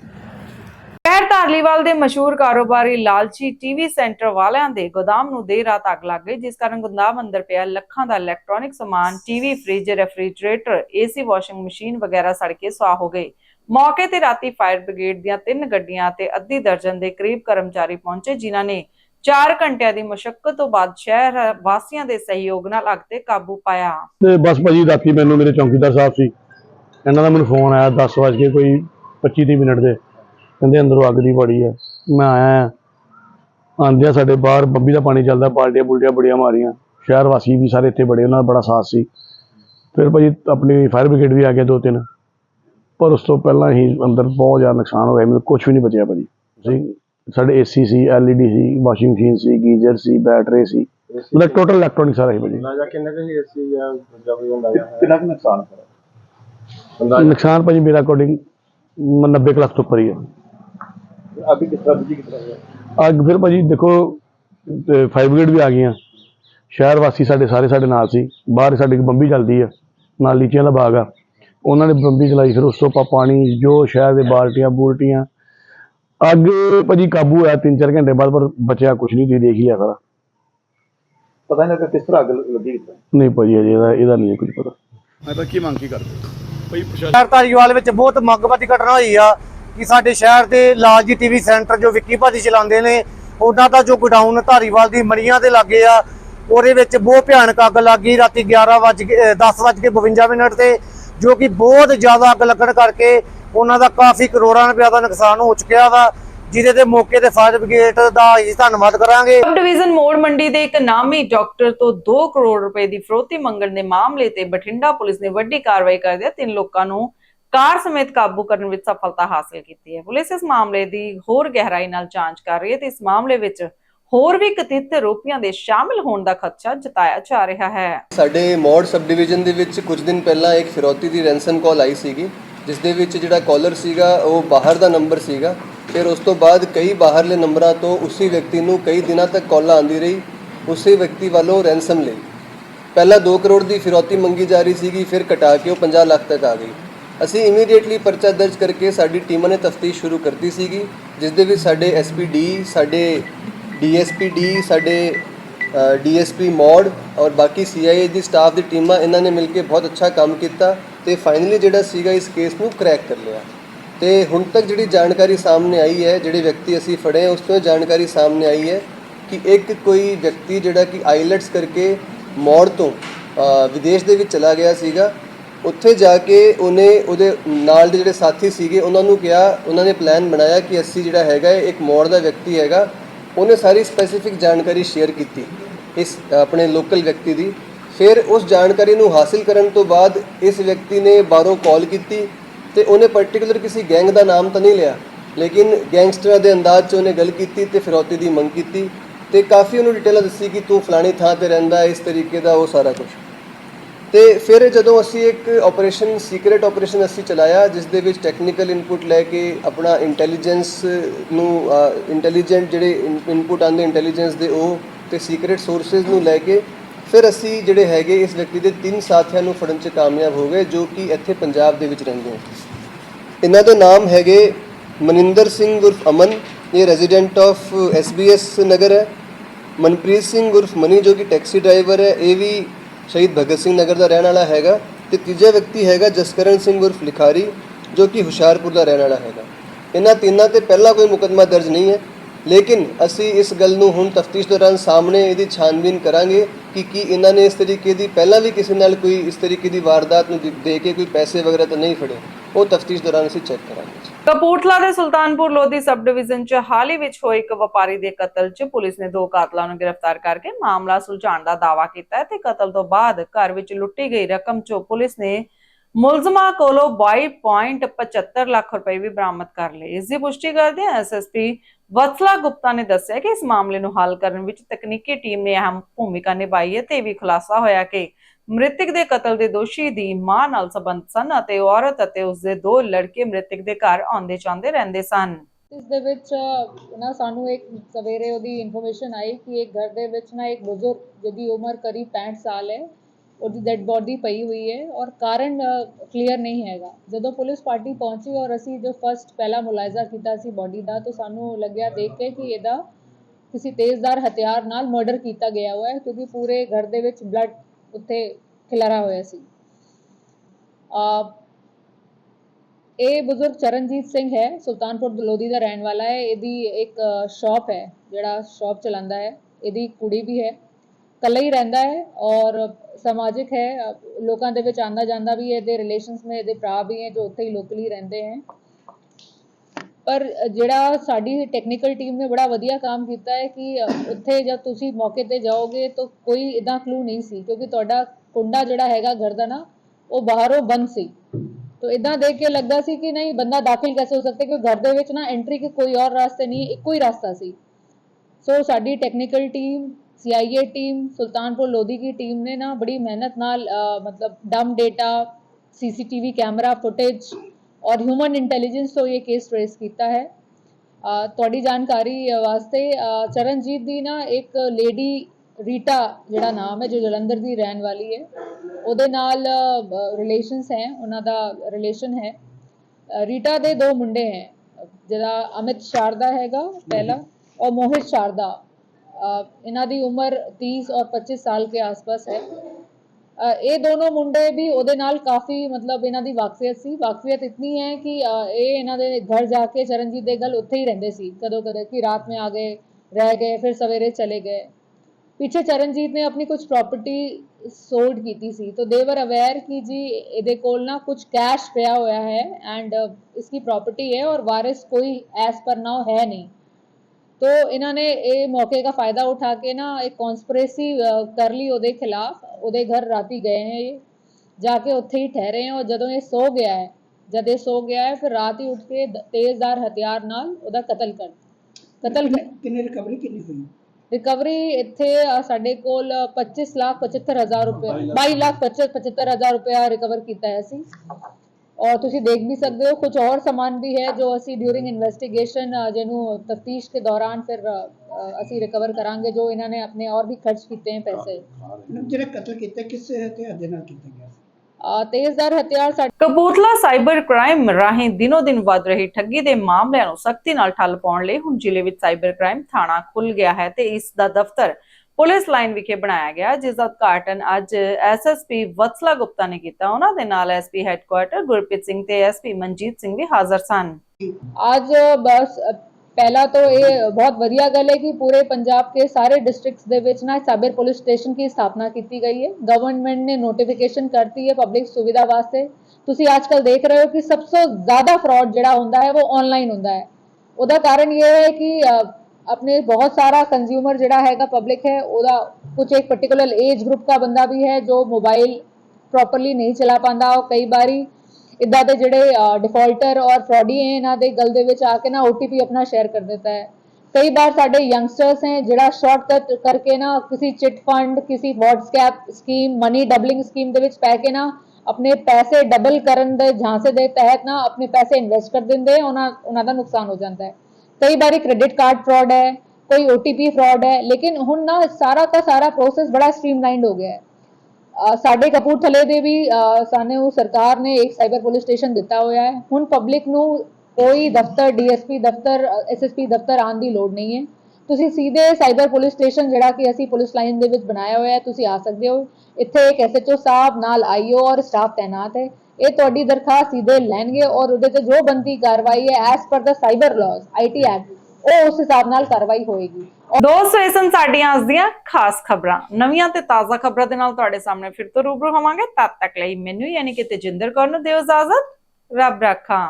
ਧਾਰਲੀਵਾਲ ਦੇ ਮਸ਼ਹੂਰ ਕਾਰੋਬਾਰੀ ਲਾਲਚੀ ਟੀਵੀ ਸੈਂਟਰ ਵਾਲਿਆਂ ਦੇ ਗੋਦਾਮ ਨੂੰ ਦੇਰ ਰਾਤ ਅੱਗ ਲੱਗ ਗਈ, ਜਿਸ ਕਾਰਨ ਗੋਦਾਮ ਅੰਦਰ ਪਿਆ ਲੱਖਾਂ ਦਾ ਇਲੈਕਟ੍ਰੋਨਿਕ ਸਮਾਨ, TV, fridge, refrigerator, AC, washing machine ਵਗੈਰਾ ਸੜ ਕੇ ਸੁਆਹ ਹੋ ਗਏ। ਮੌਕੇ ਤੇ ਰਾਤੀ ਫਾਇਰ ਬ੍ਰਿਗੇਡ ਦੀਆਂ ਤਿੰਨ ਗੱਡੀਆਂ ਤੇ ਅੱਧੀ ਦਰਜਨ ਦੇ ਕਰੀਬ ਕਰਮਚਾਰੀ ਪਹੁੰਚੇ, ਜਿਨ੍ਹਾਂ ਨੇ 4 ਘੰਟਿਆਂ ਦੀ ਮੁਸ਼ਕਲ ਤੋਂ ਬਾਅਦ ਸ਼ਹਿਰ ਵਾਸੀਆਂ ਦੇ ਸਹਿਯੋਗ ਨਾਲ ਅੱਗ ਤੇ ਕਾਬੂ ਪਾਇਆ। ਤੇ ਬਸ ਭਾਜੀ, ਰਾਤੀ ਮੈਨੂੰ ਮੇਰੇ ਚੌਕੀਦਾਰ ਸਾਹਿਬ ਸੀ। ਇਹਨਾਂ ਦਾ ਮੈਨੂੰ ਫੋਨ ਆਇਆ 10 ਵਜੇ ਕੇ ਕੋਈ 25 ਮਿੰਟ ਦੇ। ਕਹਿੰਦੇ ਅੰਦਰੋਂ ਅੱਗ ਦੀ ਬੜੀ ਹੈ ਮੈਂ ਆਇਆ ਆਂਦਿਆਂ ਸਾਡੇ ਬਾਹਰ ਬੰਬੀ ਦਾ ਪਾਣੀ ਚੱਲਦਾ ਬਾਲਟੀਆਂ ਬੁਲਟੀਆਂ ਬੜੀਆਂ ਮਾਰੀਆਂ। ਸ਼ਹਿਰ ਵਾਸੀ ਵੀ ਸਾਰੇ ਇੱਥੇ ਬੜੇ ਉਹਨਾਂ ਦਾ ਬੜਾ ਸਾਥ ਸੀ। ਫਿਰ ਭਾਜੀ ਆਪਣੀ ਫਾਇਰ ਬ੍ਰਿਗੇਡ ਵੀ ਆ ਗਿਆ ਦੋ ਤਿੰਨ। ਪਰ ਉਸ ਤੋਂ ਪਹਿਲਾਂ ਹੀ ਅੰਦਰ ਬਹੁਤ ਜ਼ਿਆਦਾ ਨੁਕਸਾਨ ਹੋ ਗਿਆ ਮੈਨੂੰ ਕੁਝ ਵੀ ਨਹੀਂ ਬਚਿਆ ਭਾਜੀ। ਅਸੀਂ ਸਾਡੇ ਏਸੀ ਸੀ ਐਲਈਡੀ ਸੀ ਵਾਸ਼ਿੰਗ ਮਸ਼ੀਨ ਸੀ ਗੀਜ਼ਰ ਸੀ ਬੈਟਰੀ ਸੀ। ਮਤਲਬ ਟੋਟਲ ਇਲੈਕਟ੍ਰੋਨਿਕ ਸਾਰਾ ਹੀ ਭਾਜੀ। ਅੰਦਾਜ਼ਾ ਕਿੰਨੇ ਕੁ ਏਸੀ ਜਾਂ ਜਬ ਅੰਦਾਜ਼ਾ ਹੈ ਕਿੰਨਾ ਕੁ ਨੁਕਸਾਨ ਨੁਕਸਾਨ ਭਾਜੀ ਮੇਰਾ ਅਕੋਰਡਿੰਗ 90 ਕੁ ਲੱਖ ਤੋਂ ਉੱਪਰ ਹੀ ਹੈ ਅਭੀ ਕਿਸ ਤਰ੍ਹਾਂ ਦੀ ਕਿਸ ਤਰ੍ਹਾਂ ਹੈ ਅੱਗ ਫਿਰ ਭਾਜੀ ਦੇਖੋ ਫਾਈਵ ਬ੍ਰਿਗੇਡ ਵੀ ਆ ਗਈਆਂ। ਸ਼ਹਿਰ ਵਾਸੀ ਸਾਡੇ ਸਾਰੇ ਸਾਡੇ ਨਾਲ ਸੀ। ਬਾਹਰ ਸਾਡੀ ਇੱਕ ਬੰਬੀ ਚੱਲਦੀ ਆ ਨਾਲ ਲੀਚੀਆਂ ਦਾ ਬਾਗ ਆ। ਉਹਨਾਂ ਨੇ ਬੰਬੀ ਚਲਾਈ ਫਿਰ ਉਸ ਤੋਂ ਆਪਾਂ ਪਾਣੀ ਜੋ ਸ਼ਹਿਰ ਦੇ ਬਾਲਟੀਆਂ ਬੂਲਟੀਆਂ। ਅੱਗ ਭਾਜੀ ਕਾਬੂ ਹੋਇਆ 3-4 ਘੰਟੇ ਬਾਅਦ ਪਰ ਬਚਿਆ ਕੁਝ ਨਹੀਂ ਤੁਸੀਂ ਦੇਖ ਹੀ ਲਿਆ ਸਾਰਾ। ਪਤਾ ਨਹੀਂ ਲੱਗਾ ਕਿਸ ਤਰ੍ਹਾਂ ਅੱਗ ਲੱਗੀ ਕਿਸ ਤਰ੍ਹਾਂ ਨਹੀਂ ਭਾਜੀ ਅਜੇ ਇਹਦਾ ਇਹਦਾ ਨਹੀਂ ਕੁਝ ਪਤਾ। ਮੈਂ ਤਾਂ ਕੀ ਮੰਗ ਕੀ ਕਰਦੇ? ਭਾਈ ਪ੍ਰਸ਼ਾਸਨ ਧਾਰੀਵਾਲ ਵਿੱਚ ਬਹੁਤ ਮੰਗਵਾਦੀ ਘਟਨਾ ਹੋਈ ਆ। ਕਿ ਸਾਡੇ ਸ਼ਹਿਰ ਦੇ ਲਾਲਜੀ ਟੀਵੀ ਸੈਂਟਰ ਜੋ ਵਿੱਕੀ ਭਾਜੀ ਚਲਾਉਂਦੇ ਨੇ, ਉਹਨਾਂ ਦਾ ਜੋ ਗੋਡਾਊਨ ਧਾਰੀਵਾਲ ਦੀ ਮੜੀਆਂ ਦੇ ਲਾਗੇ ਆ, ਉਹਦੇ ਵਿੱਚ ਬਹੁਤ ਭਿਆਨਕ ਅੱਗ ਲੱਗ ਰਾਤੀ 11 ਵਜੇ 10 ਵਜੇ 52 ਮਿੰਟ ਤੇ, ਜੋ ਕਿ ਬਹੁਤ ਜ਼ਿਆਦਾ ਅੱਗ ਲੱਗਣ ਕਰਕੇ ਉਹਨਾਂ ਦਾ ਕਾਫੀ ਕਰੋੜਾਂ ਰੁਪਏ ਦਾ ਨੁਕਸਾਨ ਹੋ ਚੁੱਕਿਆ ਵਾ, ਜਿਹਦੇ ਤੇ ਮੌਕੇ ਤੇ ਫਾਇਰ ਬ੍ਰਿਗੇਡ ਦਾ ਅਸੀਂ ਧੰਨਵਾਦ ਕਰਾਂਗੇ। ਸਬ ਡਿਵੀਜ਼ਨ ਮੋੜ ਮੰਡੀ ਦੇ ਇੱਕ ਨਾਮੀ ਡਾਕਟਰ ਤੋਂ 2 ਕਰੋੜ ਰੁਪਏ ਦੀ ਫਰੋਤੀ ਮੰਗਣ ਦੇ ਮਾਮਲੇ ਤੇ ਬਠਿੰਡਾ ਪੁਲਿਸ ਨੇ ਵੱਡੀ ਕਾਰਵਾਈ ਕਰਦੇ ਤਿੰਨ ਲੋਕਾਂ ਨੂੰ ਕਾਰ ਸਮੇਤ ਕਾਬੂ ਕਰਨ ਵਿੱਚ ਸਫਲਤਾ ਹਾਸਲ ਕੀਤੀ ਹੈ। ਪੁਲਿਸ ਇਸ ਮਾਮਲੇ ਦੀ ਹੋਰ ਗਹਿਰਾਈ ਨਾਲ ਜਾਂਚ ਕਰ ਰਹੀ ਹੈ ਤੇ ਇਸ ਮਾਮਲੇ ਵਿੱਚ ਹੋਰ ਵੀ ਕਥਿਤ ਆਰੋਪੀਆਂ ਦੇ ਸ਼ਾਮਿਲ ਹੋਣ ਦਾ ਖਦਸ਼ਾ ਜਤਾਇਆ ਜਾ ਰਿਹਾ ਹੈ। ਸਾਡੇ ਮੋੜ ਸਬ ਡਿਵੀਜ਼ਨ ਦੇ ਵਿੱਚ ਕੁਝ ਦਿਨ ਪਹਿਲਾਂ ਇੱਕ ਫਿਰੌਤੀ ਦੀ ਰੈਂਸਮ ਕਾਲ ਆਈ ਸੀਗੀ, ਜਿਸ ਦੇ ਵਿੱਚ ਜਿਹੜਾ ਕਾਲਰ ਸੀਗਾ, ਉਹ ਬਾਹਰ ਦਾ ਨੰਬਰ ਸੀਗਾ। ਫਿਰ ਉਸ ਤੋਂ ਬਾਅਦ ਕਈ ਬਾਹਰਲੇ ਨੰਬਰਾਂ ਤੋਂ ਉਸੇ ਵਿਅਕਤੀ ਨੂੰ ਕਈ ਦਿਨਾਂ ਤੱਕ ਕਾਲਾਂ ਆਉਂਦੀ ਰਹੀ, ਉਸੇ ਵਿਅਕਤੀ ਵੱਲੋਂ ਰੈਂਸਮ ਲਈ। ਪਹਿਲਾਂ 2 ਕਰੋੜ ਦੀ ਫਿਰੌਤੀ ਮੰਗੀ ਜਾ ਰਹੀ ਸੀਗੀ, ਫਿਰ ਘਟਾ ਕੇ ਉਹ 50 ਲੱਖ ਤੱਕ ਆ ਗਈ। ਅਸੀਂ ਇਮੀਡੀਏਟਲੀ ਪਰਚਾ ਦਰਜ ਕਰਕੇ ਸਾਡੀ ਟੀਮਾਂ ਨੇ ਤਫਤੀਸ਼ ਸ਼ੁਰੂ ਕਰਤੀ ਸੀਗੀ, ਜਿਸ ਦੇ ਵਿੱਚ ਸਾਡੇ ਐਸਪੀਡੀ ਸਾਡੇ ਡੀਐਸਪੀਡੀ ਸਾਡੇ ਡੀਐਸਪੀ ਮੋਡ ਔਰ ਬਾਕੀ ਸੀਆਈਏ ਦੀ ਸਟਾਫ ਦੀ ਟੀਮਾਂ ਇਹਨਾਂ ਨੇ ਮਿਲ ਕੇ ਬਹੁਤ ਅੱਛਾ ਕੰਮ ਕੀਤਾ ਤੇ ਫਾਈਨਲੀ ਜਿਹੜਾ ਸੀਗਾ ਇਸ ਕੇਸ ਨੂੰ ਕ੍ਰੈਕ ਕਰ ਲਿਆ। ਤੇ ਹੁਣ ਤੱਕ ਜਿਹੜੀ ਜਾਣਕਾਰੀ ਸਾਹਮਣੇ ਆਈ ਹੈ, ਜਿਹੜੇ ਵਿਅਕਤੀ ਅਸੀਂ ਫੜੇ ਉਸ ਤੋਂ ਇਹ ਜਾਣਕਾਰੀ ਸਾਹਮਣੇ ਆਈ ਹੈ ਕਿ ਇੱਕ ਕੋਈ ਵਿਅਕਤੀ ਜਿਹੜਾ ਕਿ ਆਈਲੈਟਸ ਕਰਕੇ ਮੌੜ ਤੋਂ ਵਿਦੇਸ਼ ਦੇ ਵਿੱਚ ਚਲਾ ਗਿਆ ਸੀਗਾ ਉੱਥੇ ਜਾ ਕੇ ਉਹਨੇ ਉਹਦੇ ਨਾਲ ਦੇ ਜਿਹੜੇ ਸਾਥੀ ਸੀਗੇ, ਉਹਨਾਂ ਨੂੰ ਕਿਹਾ, ਉਹਨਾਂ ਨੇ ਪਲਾਨ ਬਣਾਇਆ ਕਿ ਅਸੀਂ ਜਿਹੜਾ ਹੈਗਾ ਇਹ ਇੱਕ ਮੋੜ ਦਾ ਵਿਅਕਤੀ ਹੈਗਾ। ਉਹਨੇ ਸਾਰੀ ਸਪੈਸੀਫਿਕ ਜਾਣਕਾਰੀ ਸ਼ੇਅਰ ਕੀਤੀ ਇਸ, ਆਪਣੇ ਲੋਕਲ ਵਿਅਕਤੀ ਦੀ। ਫਿਰ ਉਸ ਜਾਣਕਾਰੀ ਨੂੰ ਹਾਸਿਲ ਕਰਨ ਤੋਂ ਬਾਅਦ ਇਸ ਵਿਅਕਤੀ ਨੇ ਬਾਹਰੋਂ ਕਾਲ ਕੀਤੀ ਤੇ ਉਹਨੇ ਪਾਰਟਿਕੂਲਰ ਕਿਸੇ ਗੈਂਗ ਦਾ ਨਾਮ ਤਾਂ ਨਹੀਂ ਲਿਆ, ਲੇਕਿਨ ਗੈਂਗਸਟਰਾਂ ਦੇ ਅੰਦਾਜ਼ 'ਚ ਉਹਨੇ ਗੱਲ ਕੀਤੀ ਤੇ ਫਿਰੌਤੀ ਦੀ ਮੰਗ ਕੀਤੀ ਤੇ ਕਾਫੀ ਉਹਨੂੰ ਡਿਟੇਲਾਂ ਦੱਸੀ ਕਿ ਤੂੰ ਫਲਾਣੀ ਥਾਂ ਤੇ ਰਹਿੰਦਾ, ਇਸ ਤਰੀਕੇ ਦਾ ਉਹ ਸਾਰਾ ਕੁਝ ਤੇ ਫਿਰ ਜਦੋਂ ਅਸੀਂ ਇੱਕ ਆਪਰੇਸ਼ਨ ਸੀਕ੍ਰੀਟ ਆਪਰੇਸ਼ਨ ਅਸੀਂ ਚਲਾਇਆ ਜਿਸ ਦੇ ਵਿੱਚ ਟੈਕਨੀਕਲ ਇਨਪੁਟ ਲੈ ਕੇ ਆਪਣਾ ਇੰਟੈਲੀਜੈਂਸ ਨੂੰ ਇੰਟੈਲੀਜੈਂਟ ਜਿਹੜੇ ਇਨਪੁਟ ਆਉਂਦੇ ਇੰਟੈਲੀਜੈਂਸ ਦੇ ਉਹ ਤੇ ਸੀਕ੍ਰੀਟ ਸੋਰਸਸ ਨੂੰ ਲੈ ਕੇ ਫਿਰ ਅਸੀਂ ਜਿਹੜੇ ਹੈਗੇ ਇਸ ਵਿਅਕਤੀ ਦੇ ਤਿੰਨ ਸਾਥੀਆਂ ਨੂੰ ਫੜਨ 'ਚ ਕਾਮਯਾਬ ਹੋ ਗਏ, ਜੋ ਕਿ ਇੱਥੇ ਪੰਜਾਬ ਦੇ ਵਿੱਚ ਰਹਿੰਦੇ ਹਨ। ਇਹਨਾਂ ਦੇ ਨਾਮ ਹੈਗੇ ਮਨਿੰਦਰ ਸਿੰਘ ਉਰਫ ਅਮਨ, ਇਹ ਰੈਜ਼ੀਡੈਂਟ ਆਫ ਐਸਬੀਐਸ ਨਗਰ ਹੈ। ਮਨਪ੍ਰੀਤ ਸਿੰਘ ਉਰਫ ਮਨੀ, ਜੋ ਕਿ ਟੈਕਸੀ ਡਰਾਈਵਰ ਹੈ, ਇਹ ਵੀ ਸ਼ਹੀਦ ਭਗਤ ਸਿੰਘ ਨਗਰ ਦਾ ਰਹਿਣ ਵਾਲਾ ਹੈਗਾ ਤੇ ਤੀਜਾ ਵਿਅਕਤੀ ਹੈਗਾ ਜਸਕਰਨ ਸਿੰਘ ਉਰਫ ਲਿਖਾਰੀ, ਜੋ ਕਿ ਹੁਸ਼ਿਆਰਪੁਰ ਦਾ ਰਹਿਣ ਵਾਲਾ ਹੈਗਾ। ਇਹਨਾਂ ਤਿੰਨਾਂ ਤੇ ਪਹਿਲਾਂ ਕੋਈ ਮੁਕੱਦਮਾ ਦਰਜ ਨਹੀਂ ਹੈ, ਲੇਕਿਨ ਅਸੀਂ ਇਸ ਗੱਲ ਨੂੰ ਹੁਣ ਤਫਤੀਸ਼ ਦੌਰਾਨ ਸਾਹਮਣੇ ਇਹਦੀ ਛਾਨਬੀਨ ਕਰਾਂਗੇ ਕਿ ਕੀ ਇਹਨਾਂ ਨੇ ਇਸ ਤਰੀਕੇ ਦੀ, ਪਹਿਲਾਂ ਵੀ ਕਿਸੇ ਨਾਲ ਕੋਈ ਇਸ ਤਰੀਕੇ ਦੀ ਵਾਰਦਾਤ ਨੂੰ ਦੇ ਕੇ ਕੋਈ ਪੈਸੇ ਵਗੈਰਾ ਤਾਂ ਨਹੀਂ ਫੜੇ। ਉਹ ਤਫਤੀਸ਼ ਦੌਰਾਨ ਅਸੀਂ ਚੈੱਕ ਕਰਾਂਗੇ ਕਪੂਰਥਲਾ ਦੇ ਸੁਲਤਾਨਪੁਰ ਲੋਧੀ ਸਬ ਡਿਵੀਜ਼ਨ 'ਚ ਹਾਲ ਹੀ ਵਿੱਚ ਹੋਏ ਇੱਕ ਵਪਾਰੀ ਦੇ ਕਤਲ 'ਚ ਪੁਲਿਸ ਨੇ ਦੋ ਕਾਤਲਾਂ ਨੂੰ ਗ੍ਰਿਫਤਾਰ ਕਰਕੇ ਮਾਮਲਾ ਸੁਲਝਾਉਣ ਦਾ ਦਾਅਵਾ ਕੀਤਾ ਹੈ ਤੇ ਕਤਲ ਤੋਂ ਬਾਅਦ ਘਰ ਵਿੱਚ ਲੁੱਟੀ ਗਈ ਰਕਮ 'ਚੋਂ ਪੁਲਿਸ ਨੇ ਮੁਲਜ਼ਮਾਂ ਕੋਲੋਂ 22.75 ਲੱਖ ਰੁਪਏ ਵੀ ਬਰਾਮਦ ਕਰ ਲਏ। ਇਸ ਦੀ ਪੁਸ਼ਟੀ ਕਰਦਿਆਂ ਐਸਐਸਪੀ ਵਤਸਲਾ ਗੁਪਤਾ ਨੇ ਦੱਸਿਆ ਕਿ ਇਸ ਮਾਮਲੇ ਨੂੰ ਹੱਲ ਕਰਨ ਵਿੱਚ ਤਕਨੀਕੀ ਟੀਮ ਨੇ ਅਹਿਮ ਭੂਮਿਕਾ ਨਿਭਾਈ ਹੈ ਤੇ ਇਹ ਵੀ ਖੁਲਾਸਾ ਹੋਇਆ ਕਿ ਮ੍ਰਿਤਕ ਦੇ ਕਤਲ ਦੇ ਦੋਸ਼ੀ ਦੀ ਮਾਂ ਨਾਲ ਸੰਬੰਧ ਸਨ ਅਤੇ ਔਰਤ ਅਤੇ ਉਸਦੇ ਦੋ ਲੜਕੇ ਮ੍ਰਿਤਕ ਦੇ ਘਰ ਆਉਂਦੇ ਜਾਂਦੇ ਰਹਿੰਦੇ ਸਨ। ਇਸ ਦੇ ਵਿੱਚ ਨਾ ਸਾਨੂੰ ਇੱਕ ਸਵੇਰੇ ਉਹਦੀ ਇਨਫੋਰਮੇਸ਼ਨ ਆਈ ਕਿ ਇੱਕ ਘਰ ਦੇ ਵਿੱਚ ਨਾ ਇੱਕ ਬਜ਼ੁਰਗ ਜਿਹਦੀ ਉਮਰ ਕਰੀਬ 65 ਸਾਲ ਹੈ, ਉਹਦੀ ਡੈੱਡ ਬੋਡੀ ਪਈ ਹੋਈ ਹੈ ਔਰ ਕਾਰਨ ਕਲੀਅਰ ਨਹੀਂ ਹੈਗਾ। ਜਦੋਂ ਪੁਲਿਸ ਪਾਰਟੀ ਪਹੁੰਚੀ ਔਰ ਅਸੀਂ ਜੋ ਫਸਟ ਪਹਿਲਾ ਮੁਲਾਇਜ਼ਾ ਕੀਤਾ ਸੀ ਬੋਡੀ ਦਾ, ਤਾਂ ਸਾਨੂੰ ਲੱਗਿਆ ਦੇਖ ਕੇ ਕਿ ਇਹਦਾ ਕਿਸੇ ਤੇਜ਼ਦਾਰ ਹਥਿਆਰ ਨਾਲ ਮਰਡਰ ਕੀਤਾ ਗਿਆ ਹੋਇਆ ਹੈ, ਕਿਉਂਕਿ ਪੂਰੇ ਘਰ ਦੇ ਵਿੱਚ ਬਲੱਡ ਉੱਥੇ ਖਿਲਾਰਾ ਹੋਇਆ ਸੀ। ਆ ਇਹ ਬਜ਼ੁਰਗ ਚਰਨਜੀਤ ਸਿੰਘ ਹੈ, ਸੁਲਤਾਨਪੁਰ ਲੋਧੀ ਦਾ ਰਹਿਣ ਵਾਲਾ ਹੈ। ਇਹਦੀ ਇੱਕ ਸ਼ਾਪ ਹੈ, ਜਿਹੜਾ ਸ਼ਾਪ ਚਲਾਉਂਦਾ ਹੈ। ਇਹਦੀ ਕੁੜੀ ਵੀ ਹੈ, ਇਕੱਲਾ ਹੀ ਰਹਿੰਦਾ ਹੈ ਔਰ ਸਮਾਜਿਕ ਹੈ। ਲੋਕਾਂ ਦੇ ਵਿੱਚ ਆਂਦਾ ਜਾਂਦਾ ਵੀ ਹੈ, ਇਹਦੇ ਰਿਲੇਸ਼ਨਸ में ਇਹਦੇ ਭਰਾ ਵੀ ਹੈ ਜੋ ਉੱਥੇ ਹੀ ਲੋਕਲੀ ਰਹਿੰਦੇ ਹੈ। ਪਰ ਜਿਹੜਾ ਸਾਡੀ ਟੈਕਨੀਕਲ ਟੀਮ ਨੇ ਬੜਾ ਵਧੀਆ ਕੰਮ ਕੀਤਾ ਹੈ ਕਿ ਅ, ਉੱਥੇ ਜਦ ਤੁਸੀਂ ਮੌਕੇ ਤੇ ਜਾਓਗੇ ਤਾਂ ਕੋਈ ਇਦਾਂ ਕਲੂ ਨਹੀਂ ਸੀ ਕਿਉਂਕਿ ਤੁਹਾਡਾ ਕੁੰਡਾ ਜਿਹੜਾ ਹੈਗਾ ਘਰ ਦਾ ਨਾ ਉਹ ਬਾਹਰੋਂ ਬੰਦ ਸੀ ਤੋ ਇਦਾਂ ਦੇਖ ਕੇ ਲੱਗਾ ਸੀ ਕਿ ਨਹੀਂ ਬੰਦਾ ਦਾਖਲ ਕੈਸੇ ਹੋ ਸਕਦਾ ਕਿ ਘਰ ਦੇ ਵਿੱਚ ਨਾ ਐਂਟਰੀ ਕੇ ਕੋਈ ਹੋਰ ਰਾਸਤੇ ਨਹੀਂ ਇੱਕੋ ਹੀ ਰਸਤਾ ਸੀ ਸੋ ਸਾਡੀ technical team CIA team Sultanpur Lodhi ਦੀ ਟੀਮ ਨੇ ਨਾ ਬੜੀ ਮਿਹਨਤ ਨਾਲ ਅ, ਮਤਲਬ dump data CCTV camera footage ਔਰ ਹਿਊਮਨ ਇੰਟੈਲੀਜੈਂਸ ਤੋਂ ਇਹ ਕੇਸ ਟ੍ਰੇਸ ਕੀਤਾ ਹੈ। ਤੁਹਾਡੀ ਜਾਣਕਾਰੀ ਵਾਸਤੇ ਚਰਨਜੀਤ ਦੀ ਨਾ ਇੱਕ ਲੇਡੀ ਰੀਟਾ ਜਿਹੜਾ ਨਾਮ ਹੈ, ਜੋ ਜਲੰਧਰ ਦੀ ਰਹਿਣ ਵਾਲੀ ਹੈ, ਉਹਦੇ ਨਾਲ ਰਿਲੇਸ਼ਨਸ ਹੈ, ਉਹਨਾਂ ਦਾ ਰਿਲੇਸ਼ਨ ਹੈ। ਰੀਟਾ ਦੇ ਦੋ ਮੁੰਡੇ ਹੈ, ਜਿਹੜਾ ਅਮਿਤ ਸ਼ਾਰਦਾ ਹੈਗਾ ਪਹਿਲਾ ਔਰ ਮੋਹਿਤ ਸ਼ਾਰਦਾ। ਇਹਨਾਂ ਦੀ ਉਮਰ 30 ਔਰ 25 ਸਾਲ ਕੇ ਆਸ-ਪਾਸ ਹੈ। ਇਹ ਦੋਨੋਂ ਮੁੰਡੇ ਵੀ ਉਹਦੇ ਨਾਲ ਕਾਫੀ ਮਤਲਬ ਇਹਨਾਂ ਦੀ ਵਾਕਫੀਅਤ ਸੀ। ਵਾਕਫੀਅਤ ਇਤਨੀ ਹੈ ਕਿ ਇਹ ਇਹਨਾਂ ਦੇ ਘਰ ਜਾ ਕੇ ਚਰਨਜੀਤ ਦੇ ਗੱਲ ਉੱਥੇ ਹੀ ਰਹਿੰਦੇ ਸੀ। ਕਦੋਂ ਕਦੇ ਕਿ ਰਾਤ ਨੂੰ ਆ ਗਏ, ਰਹਿ ਗਏ, ਫਿਰ ਸਵੇਰੇ ਚਲੇ ਗਏ। ਪਿੱਛੇ ਚਰਨਜੀਤ ਨੇ ਆਪਣੀ ਕੁਝ ਪ੍ਰਾਪਰਟੀ ਸੋਲਡ ਕੀਤੀ ਸੀ। ਤਾਂ ਦੇ ਵਰ ਅਵੇਅਰ ਕਿ ਜੀ ਇਹਦੇ ਕੋਲ ਨਾ ਕੁਝ ਕੈਸ਼ ਪਿਆ ਹੋਇਆ ਹੈ ਐਂਡ ਇਸ ਦੀ ਪ੍ਰਾਪਰਟੀ ਹੈ ਔਰ ਵਾਰਿਸ ਕੋਈ ਐਸ ਪਰ ਨਾਉ ਹੈ ਨਹੀਂ। तो इन्होंने ये मौके का फायदा उठा के ना एक कॉन्स्परेसी कर ली ਉਹਦੇ ਖਿਲਾਫ ਉਹਦੇ ਘਰ ਰਾਤੀ ਗਏ हैं ये जाके ਉੱਥੇ ਹੀ ਠਹਿਰੇ हैं और ਜਦੋਂ ਇਹ ਸੋ ਗਿਆ ਹੈ ਜਦ ਇਹ ਸੋ ਗਿਆ ਹੈ ਫਿਰ ਰਾਤ ਹੀ ਉੱਠ ਕੇ ਦ- ਤੇਜ਼ਦਾਰ ਹਥਿਆਰ ਨਾਲ ਉਹਦਾ ਕਤਲ ਕਰ ਕਤਲ ਕਰ ਕਿੰਨੀ ਰਿਕਵਰੀ ਕਿੰਨੀ ਹੋਈ ਰਿਕਵਰੀ ਇੱਥੇ ਅ, ਸਾਡੇ ਕੋਲ 25 ਲੱਖ 75 ਹਜ਼ਾਰ ਰੁਪਏ 22 ਲੱਖ 75 ਹਜ਼ਾਰ ਰੁਪਏ ਰਿਕਵਰ ਕੀਤਾ ਹੈ ਅਸੀਂ ਔਰ ਤੁਸੀਂ ਦੇਖ ਵੀ ਸਕਦੇ ਹੋ ਕੁਝ ਹੋਰ ਸਮਾਨ ਵੀ ਹੈ ਜੋ ਅਸੀਂ ਡਿਊਰਿੰਗ ਇਨਵੈਸਟੀਗੇਸ਼ਨ ਜਿਹਨੂੰ ਤਫਤੀਸ਼ ਦੇ ਦੌਰਾਨ ਫਿਰ ਅਸੀਂ ਰਿਕਵਰ ਕਰਾਂਗੇ ਜੋ ਇਹਨਾਂ ਨੇ ਆਪਣੇ ਔਰ ਵੀ ਖਰਚ ਕੀਤੇ हैं ਪੈਸੇ। ਜਿਹੜਾ ਕਤਲ ਕੀਤਾ ਕਿਸ ਹਥਿਆਰ ਦੇ ਨਾਲ ਕੀਤਾ ਗਿਆ ਅ, ਤੇਜ਼ਦਾਰ ਹਥਿਆਰ ਸਾਡੇ ਕਪੂਰਥਲਾ ਸਾਈਬਰ ਕ੍ਰਾਈਮ ਰਾਹੀਂ ਦਿਨੋ ਦਿਨ ਵੱਧ ਰਹੀ ਠੱਗੀ ਦੇ ਮਾਮਲਿਆਂ ਨੂੰ ਸਖਤੀ ਨਾਲ ਠੱਲ ਪਾਉਣ ਲਈ ਹੁਣ ਜ਼ਿਲ੍ਹੇ ਵਿੱਚ ਸਾਈਬਰ ਕ੍ਰਾਈਮ ਥਾਣਾ ਖੁੱਲ ਗਿਆ ਹੈ ਤੇ ਇਸ ਦਾ ਦਫ਼ਤਰ ਪੁਲਿਸ ਲਾਈਨ ਵਿਖੇ ਬਣਾਇਆ ਗਿਆ, ਜਿਸ ਦਾ ਉਦਘਾਟਨ ਅੱਜ ਐਸਐਸਪੀ ਵਤਸਲਾ ਗੁਪਤਾ ਨੇ ਕੀਤਾ। ਉਹਨਾਂ ਦੇ ਨਾਲ ਐਸਪੀ ਹੈੱਡਕੁਆਰਟਰ ਗੁਰਪ੍ਰੀਤ ਸਿੰਘ ਤੇ ਐਸਪੀ ਮਨਜੀਤ ਸਿੰਘ ਵੀ ਹਾਜ਼ਰ ਸਨ। ਅੱਜ ਬਸ, ਪਹਿਲਾ ਤਾਂ ਇਹ ਬਹੁਤ ਵਧੀਆ ਗੱਲ ਹੈ ਕਿ ਪੂਰੇ ਪੰਜਾਬ ਕੇ ਸਾਰੇ ਡਿਸਟ੍ਰਿਕਟਸ ਦੇ ਵਿੱਚ ਨਾ ਸਾਬਰ ਪੁਲਿਸ ਸਟੇਸ਼ਨ ਦੀ ਸਥਾਪਨਾ ਕੀਤੀ ਗਈ ਹੈ। ਗਵਰਨਮੈਂਟ ਨੇ ਨੋਟੀਫਿਕੇਸ਼ਨ ਕਰਤੀ ਹੈ ਪਬਲਿਕ ਸੁਵਿਧਾ ਵਾਸਤੇ। ਤੁਸੀਂ ਅੱਜਕੱਲ ਦੇਖ ਰਹੇ ਹੋ ਕਿ ਸਭ ਤੋਂ ਜ਼ਿਆਦਾ ਫਰਾਡ ਜਿਹੜਾ ਹੁੰਦਾ ਹੈ, ਉਹ ਆਨਲਾਈਨ ਹੁੰਦਾ ਹੈ। ਉਹਦਾ ਕਾਰਨ ਇਹ ਹੈ ਕਿ ਅ, ਆਪਣੇ ਬਹੁਤ ਸਾਰਾ ਕੰਜ਼ਿਊਮਰ ਜਿਹੜਾ ਹੈਗਾ ਪਬਲਿਕ ਹੈ ਉਹਦਾ ਕੁਝ ਇੱਕ ਪਾਰਟਿਕੂਲਰ ਏਜ ਗਰੁੱਪ ਦਾ ਬੰਦਾ ਵੀ ਹੈ ਜੋ ਮੋਬਾਈਲ ਪ੍ਰੋਪਰਲੀ ਨਹੀਂ ਚਲਾ ਪਾਉਂਦਾ। ਉਹ ਕਈ ਵਾਰੀ ਇਦਾਂ ਦੇ ਜਿਹੜੇ ਡਿਫਾਲਟਰ ਔਰ ਫਰਾਡੀ ਹੈ ਇਹਨਾਂ ਦੇ ਗਲ ਦੇ ਵਿੱਚ ਆ ਕੇ ਨਾ OTP ਆਪਣਾ ਸ਼ੇਅਰ ਕਰ ਦਿੰਦਾ ਹੈ। ਕਈ ਵਾਰ ਸਾਡੇ ਯੰਗਸਟਰਸ ਹੈ ਜਿਹੜਾ ਸ਼ਾਰਟਕਟ ਕਰਕੇ ਨਾ ਕਿਸੇ ਚਿਟ ਫੰਡ ਕਿਸੇ WhatsApp scheme money doubling scheme ਦੇ ਵਿੱਚ ਪੈ ਕੇ ਨਾ ਆਪਣੇ ਪੈਸੇ ਡਬਲ ਕਰਨ ਦੇ ਝਾਂਸੇ ਦੇ ਤਹਿਤ ਨਾ ਆਪਣੇ ਪੈਸੇ ਇਨਵੈਸਟ ਕਰ ਦਿੰਦੇ ਹੈ ਉਹਨਾਂ ਉਹਨਾਂ ਦਾ ਨੁਕਸਾਨ ਹੋ ਜਾਂਦਾ ਹੈ। ਕਈ ਬਾਰੀ ਕ੍ਰੈਡਿਟ ਕਾਰਡ ਫਰਾਡ ਹੈ, ਕੋਈ OTP ਫਰਾਡ ਹੈ, ਲੇਕਿਨ ਹੁਣ ਨਾ ਸਾਰਾ ਦਾ ਸਾਰਾ ਪ੍ਰੋਸੈਸ ਬੜਾ ਸਟ੍ਰੀਮਲਾਈਨਡ ਹੋ ਗਿਆ ਹੈ। ਸਾਡੇ ਕਪੂਰਥਲੇ ਦੇ ਵੀ ਸਾਨੂੰ ਸਰਕਾਰ ਨੇ ਇੱਕ ਸਾਈਬਰ ਪੁਲਿਸ ਸਟੇਸ਼ਨ ਦਿੱਤਾ ਹੋਇਆ ਹੈ। ਹੁਣ ਪਬਲਿਕ ਨੂੰ ਕੋਈ ਦਫ਼ਤਰ ਡੀਐਸਪੀ ਦਫ਼ਤਰ ਐਸਐਸਪੀ ਦਫ਼ਤਰ ਆਉਣ ਦੀ ਲੋੜ ਨਹੀਂ ਹੈ। ਤੁਸੀਂ ਸਿੱਧੇ ਸਾਈਬਰ ਪੁਲਿਸ ਸਟੇਸ਼ਨ ਜਿਹੜਾ ਕਿ ਅਸੀਂ ਪੁਲਿਸ ਲਾਈਨ ਦੇ ਵਿੱਚ ਬਣਾਇਆ ਹੋਇਆ ਹੈ, ਤੁਸੀਂ ਆ ਸਕਦੇ ਹੋ। ਇੱਥੇ ਇੱਕ ਐਸਐਚਓ ਸਾਹਿਬ ਨਾਲ ਆਈਓ ਔਰ ਸਟਾਫ ਤਾਇਨਾਤ ਹੈ। ਇਹ ਤੁਹਾਡੀ ਦਰਖਾਸਤ ਸਿੱਧੇ ਲੈਣਗੇ ਔਰ ਉਹਦੇ ਤੇ ਜੋ ਬੰਦੀ ਕਾਰਵਾਈ ਹੈ ਐਸ ਪਰ ਦਾ ਸਾਈਬਰ ਲਾਜ਼ ਆਈਟੀ ਐਕਟ ਉਹ ਉਸ ਹਿਸਾਬ ਨਾਲ ਕਾਰਵਾਈ ਹੋਏਗੀ। ਦੋਸਤੋ, ਇਹ ਸਨ ਸਾਡੀਆਂ ਅੱਜ ਦੀਆਂ ਖਾਸ ਖਬਰਾਂ। ਨਵੀਆਂ ਤੇ ਤਾਜ਼ਾ ਖਬਰਾਂ ਦੇ ਨਾਲ ਤੁਹਾਡੇ ਸਾਹਮਣੇ ਫਿਰ ਤੋਂ ਰੂਬਰੂ ਹੋਵਾਂਗੇ। ਤਦ ਤੱਕ ਲਈ ਮੈਨੂੰ ਯਾਨੀ ਕਿ ਤੇਜਿੰਦਰ ਕੌਰ ਨੂੰ ਦਿਓ ਇਜਾਜ਼ਤ। ਰੱਬ ਰੱਖਾਂ।